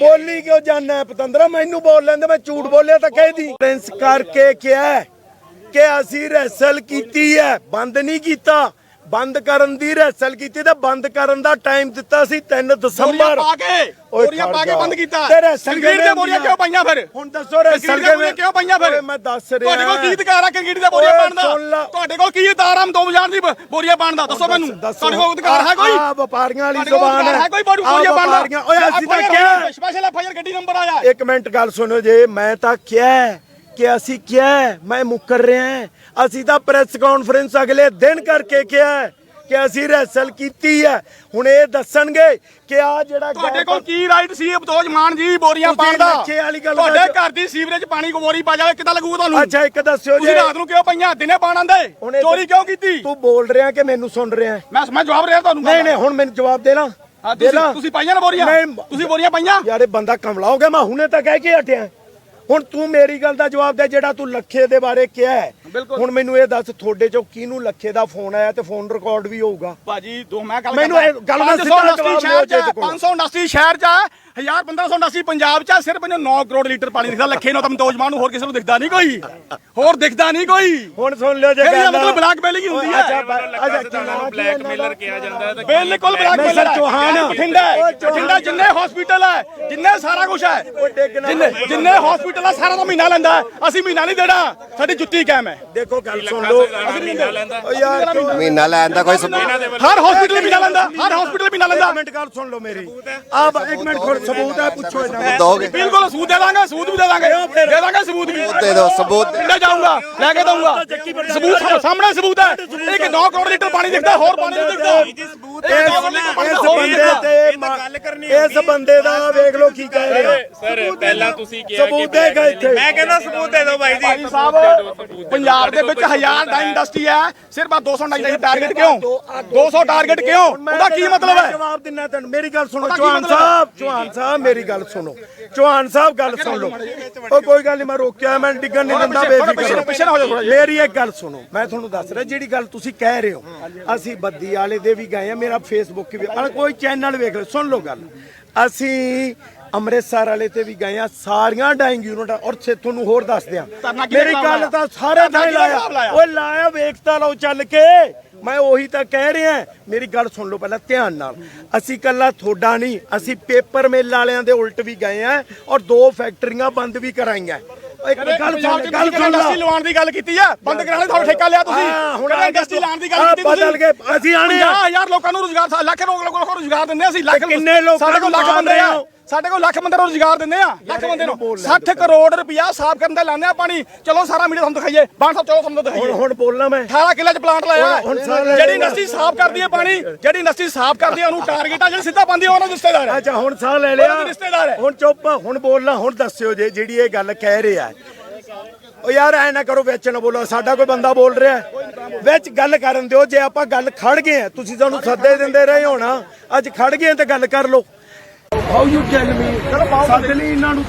ਬੋਲੀ ਕਿਉਂ ਜਾਂਦਾ ਹੈ ਪਤੰਦਰਾ? ਮੈਨੂੰ ਬੋਲ ਲੈਂਦੇ ਮੈਂ ਝੂਠ ਬੋਲਿਆ ਤਾਂ ਕਹਿਦੀ ਪ੍ਰਿੰਸ ਕਰਕੇ ਕਿਹਾ ਕਿ ਅਸੀਂ ਰੈਸਲ ਕੀਤੀ ਹੈ। ਬੰਦ ਨਹੀਂ ਕੀਤਾ। ਬੰਦ ਕਰਨ ਦੀ ਰੈਸਲ ਕੀਤੀ ਤੇ ਬੰਦ ਕਰਨ ਦਾ ਟਾਈਮ ਦਿੱਤਾ ਸੀ 3 ਬੋਰੀਆਂ ਦਸੰਬਰ ਪਾ ਕੇ ਓਏ ਬੋਰੀਆਂ ਪਾ ਕੇ। ਬੰਦ ਕੀਤਾ। ਤੇ ਰੈਸਲ ਸੰਗੀਤ ਦੇ ਕਿਵੇਂ ਬੋਰੀਆਂ ਹੁੰਦੀਆਂ? ਕਿਉਂ ਪਾਈਆਂ ਫਿਰ? ਹੁਣ ਦੱਸੋ ਰੈਸਲ ਕੰਕਰੀਟ ਦੀਆਂ ਬੋਰੀਆਂ ਕਿਉਂ ਪਾਈਆਂ ਫਿਰ? ਓਏ ਮੈਂ ਦੱਸ ਰਿਹਾ। ਤੁਹਾਡੇ ਕੋਲ ਕੀ ਅਧਿਕਾਰ ਆ ਕੰਕਰੀਟ ਦੀਆਂ ਬੋਰੀਆਂ ਓਏ ਪਾਉਣ ਦਾ? ਸੁਣ ਲਾ। ਤੁਹਾਡੇ ਕੋਲ ਕੀ ਅਧਿਕਾਰ ਆ ਦੋ ਜਾਣ ਦੀ ਬ- ਬੋਰੀਆਂ ਪਾਉਣ ਦਾ? ਦੱਸੋ ਮੈਨੂੰ। ਤੁਹਾਡੇ ਕੋਲ ਅਧਿਕਾਰ ਹੈ ਕੋਈ? ਆ ਵਪਾਰੀਆਂ ਵਾਲੀ ਤੁਹਾਡੇ ਕੋਲ ਜ਼ੁਬਾਨ ਅਧਿਕਾਰ ਹੈ। ਕੋਈ? ਬੋਰੀ ਆਹ ਬੋਰੀਆਂ ਪਾਉਣ ਦਾ? ਵਪਾਰੀਆਂ- ਓਏ ਅਸੀਂ ਤਾਂ ਕਿਹਾ ਸਪੈਸ਼ਲ ਐਫਆਈਆਰ ਗੱਡੀ ਨੰਬਰ ਆਇਆ। ਇੱਕ ਮਿੰਟ ਗੱਲ ਸੁਣੋ ਜੇ ਮੈਂ ਤਾਂ ਕਿਹਾ ਕਿ ਅਸੀਂ ਕਿਹਾ ਮੈਂ ਮੁੱਕਰ ਰਿਹਾ ਹਾਂ। ਅਸੀਂ ਤਾਂ ਪ੍ਰੈਸ ਕਾਨਫਰੰਸ ਅਗਲੇ ਦਿਨ ਕਰਕੇ ਕਿਹਾ ਕਿ ਅਸੀਂ ਰੈਸਲ ਕੀਤੀ ਹੈ। ਹੁਣ ਇਹ ਦੱਸਣਗੇ ਕਿ ਆ ਜਿਹੜਾ ਤੁਹਾਡੇ ਕੋਲ ਕੀ ਰਾਈਟ ਸੀ ਅਬਤੋਜ ਮਾਨ ਜੀ ਬੋਰੀਆਂ ਪਾਉਣ ਦਾ? ਤੁਹਾਡੇ ਘਰ ਦੀ ਸੀਵਰੇਜ ਪਾਣੀ ਬੋਰੀ ਪਾ ਜਾਵੇ ਕਿੱਦਾਂ ਲੱਗੂ ਤੁਹਾਨੂੰ? ਅੱਛਾ ਇੱਕ ਦੱਸਿਓ ਤੁਸੀਂ ਜੇ। ਰਾਤ ਨੂੰ ਕਿਉਂ ਪਈਆਂ? ਦਿਨੇ ਪਾਣ ਆਂਦੇ ਚੋਰੀ ਕਿਉਂ ਕੀਤੀ? ਤੂੰ ਬੋਲ ਰਿਹਾ ਕਿ ਮੈਨੂੰ ਸੁਣ ਰਿਹਾ ਮੈਂ ਮੈਂ ਜਵਾਬ ਰਿਹਾ ਤੁਹਾਨੂੰ ਨਹੀਂ ਨਹੀਂ ਹੁਣ ਮੈਨੂੰ ਜਵਾਬ ਦੇ ਲਾ ਹਾਂ, ਦੇ ਲਾ ਤੁਸੀਂ ਪਾਈਆਂ ਨਾ ਬੋਰੀਆਂ। ਤੁਸੀਂ ਬੋਰੀਆਂ ਪਾਈਆਂ? ਯਾਰ ਇਹ ਬੰਦਾ ਕਮਲਾ ਹੋ ਗਿਆ ਮੈਂ ਹੁਣੇ ਤਾਂ ਕਹਿ ਕੇ ਹਟਿਆ। ਹੁਣ ਤੂੰ ਮੇਰੀ ਗੱਲ ਦਾ ਜਵਾਬ ਦੇ ਜਿਹੜਾ ਤੂੰ ਲੱਖੇ ਦੇ ਬਾਰੇ ਕਿਹਾ ਹੈ ਹੁਣ ਮੈਨੂੰ ਇਹ ਦੱਸ ਤੁਹਾਡੇ ਚੋਂ ਕਿਹਨੂੰ ਲੱਖੇ ਦਾ ਫੋਨ ਆਇਆ ਤੇ ਫੋਨ ਰਿਕਾਰਡ ਵੀ ਹੋਊਗਾ? ਭਾਜੀ ਦੋ ਮੈਂ ਗੱਲ ਮੈਨੂੰ ਇਹ ਗੱਲ ਦਾ ਸਿੱਧਾ ਜਵਾਬ ਤੇ ਕੋਲ। 589 ਸ਼ਹਿਰ ਚ ਹੈ 1000 1589 ਪੰਜਾਬ ਚ ਸਿਰਫ ਇਹਨੂੰ 9 ਕਰੋੜ ਲੀਟਰ ਪਾਣੀ ਦਿਖਦਾ ਲੱਖੇ ਨੂੰ ਤਾਂ ਮਤੋਜ ਮਾਨ ਨੂੰ ਹੋਰ ਕਿਸੇ ਨੂੰ ਦਿਖਦਾ ਨਹੀਂ ਕੋਈ। ਹੋਰ ਦਿਖਦਾ ਨਹੀਂ ਕੋਈ। ਹੁਣ ਸੁਣ ਲਿਓ ਜੇ ਗੱਲ। ਮਤਲਬ ਬਲੈਕਮੇਲਿੰਗ ਹੁੰਦੀ ਹੈ। ਅੱਛਾ ਬ- ਅੱਛਾ ਕੀ ਨਾਂ ਕੀ ਹੈ ਇਹਨਾਂ ਦਾ? ਬਲੈਕਮੇਲਰ ਕਿਹਾ ਜਾਂਦਾ ਹੈ ਤਾਂ ਬਿਲਕੁਲ ਚੌਹਾਨ। ਬਠਿੰਡਾ। ਬਠਿੰਡਾ ਜਿੰਨੇ ਹਸਪੀਟਲ ਹੈ ਜਿੰਨੇ ਸਾਰਾ ਕੁਝ ਹੈ ਜਿੰਨੇ ਜਿੰਨੇ ਹਸਪੀਟਲ ਹੈ ਸਾਰਾ ਦਾ ਮਹੀਨਾ ਲੈਂਦਾ। ਅਸੀਂ ਮਹੀਨਾ ਨਹੀਂ ਦੇਣਾ। ਸਾਡੀ ਜੁੱਤੀ ਕਾਇਮ ਹੈ। ਦੇਖੋ ਗੱਲ ਸੁਣ ਲਓ। ਮਹੀਨਾ ਲੈਂਦਾ। ਓ ਯਾਰ ਕਿਉਂ- ਮਹੀਨਾ ਲੈਣ ਦਾ ਕੋਈ ਸਬੂਤ ਹਰ ਹਸਪੀਟਲ ਮਹੀਨਾ ਲੈਂਦਾ। ਹਰ ਹਸਪੀਟਲ ਮਹੀਨਾ ਲੈਂਦਾ। ਇੱਕ ਮਿੰਟ ਗੱਲ ਸੁਣ ਲਓ ਮੇਰੀ। ਆ ਇੱਕ ਮਿੰਟ ਖੜ ਸਬੂਤ ਹੈ ਪੁੱਛੋ ਇਹਨਾਂ ਨੂੰ। ਦੋਗੇ ਬਿਲਕੁਲ ਸਬੂਤ ਦੇ ਦਾਂਗੇ ਸਬੂਤ ਵੀ ਦੇ ਦਾਂਗੇ। ਦੇ ਦਾਂਗੇ ਸਬੂਤ ਵੀ। ਦੇ ਦਿਓ ਸਬੂਤ ਦੇ- ਪਿੰਡੇ ਜਾਊਂਗਾ ਲੈ ਕੇ ਦਊਂਗਾ ਸਬੂਤ ਸਾ- ਸਾਹਮਣੇ ਸਬੂਤ ਹੈ। ਇੱਕ 9 ਕਰੋੜ ਲੀਟਰ ਪਾਣੀ ਦਿਖਦਾ ਹੋਰ ਪਾਣੀ ਨਹੀਂ ਦਿਖਦਾ। ਸਬੂਤ ਇਹ ਇਸ ਨੌ ਕਰੋੜ ਲੀਟਰ ਪਾਣੀ ਇਸ ਹੋਰ ਬੰਦੇ ਦਿਖਦਾ। ਤੇ ਇਹ ਤਾਂ ਗੱਲ ਕਰਨੀ ਇਸ ਬੰਦੇ ਦਾ ਵੇਖ ਲਓ ਕੀ ਕਹਿ ਰਿਹਾ। ਸਰ ਪਹਿਲਾਂ ਤੁਸੀਂ ਕਿਹਾ ਕਿ ਸਬੂਤ ਦੇਗਾ ਇੱਥੇ ਮੈਂ ਕਹਿੰਦਾ ਸਬੂਤ ਦੇ ਦਿਓ ਭਾਈ ਜੀ। ਸਾਹਿਬ ਪੰਜਾਬ ਦੇ ਵਿੱਚ ਹਜ਼ਾਰ ਡਾਈ ਇੰਡਸਟਰੀ ਹੈ। ਸਿਰਫ ਆ 200 ਡਾਈ ਦਾ ਟਾਰਗੇਟ ਕਿਉਂ? 200 ਟਾਰਗੇਟ ਕਿਉਂ? ਉਹਦਾ ਕੀ ਮਤਲਬ ਹੈ? ਜਵਾਬ ਦਿੰਨਾ ਤੈਨੂੰ। ਮੇਰੀ ਗੱਲ ਸੁਣੋ ਚੌਹਾਨ? ਸਾਹਿਬ ਚੌਹਾਨ ਸਾਹਿਬ ਮੇਰੀ ਗੱਲ ਸੁਣੋ। ਚੌਹਾਨ ਸਾਹਿਬ ਗੱਲ ਸੁਣ ਲਓ। ਉਹ ਕੋਈ ਗੱਲ ਨਹੀਂ ਮੈਂ ਰੋਕਿਆ ਮੈਂ ਡਿੱਗਣ ਨਹੀਂ ਦਿੰਦਾ ਬੇਫਿਕਰ। ਮੇਰੀ ਇੱਕ ਗੱਲ ਸੁਣੋ ਮੈਂ ਤੁਹਾਨੂੰ ਦੱਸ ਰਿਹਾ ਜਿਹੜੀ ਗੱਲ ਤੁਸੀਂ ਕਹਿ ਰਹੇ ਹੋ ਅਸੀਂ ਬੱਦੀ ਵਾਲੇ ਦੇ ਵੀ ਗਏ ਆ ਮੇਰਾ ਫੇਸਬੁੱਕ ਵੀ ਕੋਈ ਚੈਨਲ ਵੇਖ ਲਓ ਸੁਣ ਲਓ ਗੱਲ। ਅਸੀਂ ਅੰਮ੍ਰਿਤਸਰ ਵਾਲੇ ਤੇ ਵੀ ਗਏ ਆ ਸਾਰੀਆਂ ਡਾਈਂਗ ਯੂਨਿਟ ਔਰ ਸੇ ਤੁਹਾਨੂੰ ਹੋਰ ਦੱਸ ਦਿਆਂ। ਧਰਨਾ ਕਿਹਦੇ ਮੇਰੀ ਗੱਲ ਤਾਂ? ਸਾਰੇ ਥਾਂ ਲਾਇਆ? ਓਏ ਲਾਇਆ ਵੇਖਤਾ ਲਓ ਚੱਲ ਕੇ। ਮੈਂ ਉਹੀ ਤਾਂ ਕਹਿ ਰਿਹਾ ਮੇਰੀ ਗੱਲ ਸੁਣ ਲਓ ਪਹਿਲਾਂ ਧਿਆਨ ਨਾਲ। ਅਸੀਂ ਕੱਲਾ ਤੁਹਾਡਾ ਨਹੀਂ ਅਸੀਂ ਪੇਪਰ ਮਿਲ ਵਾਲਿਆਂ ਦੇ ਉਲਟ ਵੀ ਗਏ ਆ ਔਰ ਦੋ ਫੈਕਟਰੀਆਂ ਬੰਦ ਵੀ ਕਰਾਈਆਂ। ਇੱਕ ਗੱਲ ਸੁਣ ਗੱਲ ਸੁਣ ਇੰਡਸਟਰੀ ਲਵਾਉਣ ਦੀ ਗੱਲ ਕੀਤੀ ਆ ਬੰਦ ਕਰਾਣੇ ਤੁਹਾਡਾ ਠੇਕਾ ਲਿਆ ਤੁਸੀਂ। ਹੁਣ ਆ ਇੰਡਸਟਰੀ ਲਾਉਣ ਦੀ ਗੱਲ ਆ ਕੀਤੀ ਤੁਸੀਂ। ਬਦਲ ਗਏ ਅਸੀਂ ਆਣੇ ਆ। 50000 ਲੋਕਾਂ ਨੂੰ ਰੋਜ਼ਗਾਰ ਲੱਖ ਲੋਕਾਂ ਨੂੰ ਰੋਜ਼ਗਾਰ ਦਿੰਦੇ ਆ ਅਸੀਂ ਲੱਖ ਕਿੰਨੇ ਲੋਕਾਂ ਸਾਡੇ ਕੋਲ ਨੂੰ ਲੱਖ ਮਾਰ ਬੰਦੇ ਰਹੇ ਆ। ਹੋ? ਸਾਡੇ ਕੋਲ ਲੱਖ ਬੰਦੇ ਨੂੰ ਰੋਜ਼ਗਾਰ ਦਿੰਦੇ ਆ ਲੱਖ ਬੰਦੇ ਨੂੰ। ਬੋਲ ਲੈ 60 ਕਰੋੜ ਰੁਪਇਆ ਸਾਫ਼ ਕਰਨ ਦੇ ਲਾਉਂਦੇ ਆ ਪਾਣੀ। ਚਲੋ ਸਾਰਾ ਮੀਡੀਆ ਤੁਹਾਨੂੰ ਦਿਖਾਈਏ। ਬਾਣ ਸਾਹਿਬ ਚਲੋ ਤੁਹਾਨੂੰ ਦਿਖਾਈਏ। ਹੁਣ ਬੋਲਣਾ ਮੈਂ। 18 ਕਿੱਲੇ ਚ ਪਲਾਂਟ ਲਾਇਆ। ਜਿਹੜੀ। ਇੰਡਸਟਰੀ ਸਾਫ਼ ਕਰਦੀ ਹੈ ਪਾਣੀ ਜਿਹੜੀ ਇੰਡਸਟਰੀ ਸਾਫ਼ ਕਰਦੀ ਹੈ ਉਹਨੂੰ ਟਾਰਗੇਟ ਆ ਜਿਹੜੀ ਸਿੱਧਾ ਪਾਉਂਦੀ ਹੈ ਉਹਨਾਂ ਦੇ ਰਿਸ਼ਤੇਦਾਰ ਹੈ। ਅੱਛਾ ਹੁਣ ਸਾਹ ਲੈ ਲਿਆ। ਉਹਦੇ ਰਿਸ਼ਤੇਦਾਰ ਹੈ। ਹੁਣ ਚੁੱਪ ਹੁਣ ਬੋਲਣਾ ਹੁਣ ਦੱਸਿਓ ਜੇ ਜਿਹੜੀ ਇਹ ਗੱਲ ਕਹਿ ਰਿਹਾ ਓ ਯਾਰ ਐ ਨਾ ਕਰੋ ਵਿੱਚ ਨਾ ਬੋਲੋ। ਸਾਡਾ ਕੋਈ ਬੰਦਾ ਬੋਲ ਰਿਹਾ। ਵਿੱਚ ਗੱਲ ਕਰਨ ਦਿਓ ਜੇ ਆਪਾਂ ਗੱਲ ਖੜ ਗਏ ਆ ਤੁਸੀਂ ਸਾਨੂੰ ਸੱਦੇ ਦਿੰਦੇ ਰਹੇ ਹੋਣਾ ਅੱਜ ਖੜ ਗਏ ਤੇ ਗੱਲ ਕਰ ਲਓ। ਹਾਊ ਯੂ ਟੈਲ ਮੀ ਸੱਦ ਲਈ ਇਹਨਾਂ ਨੂੰ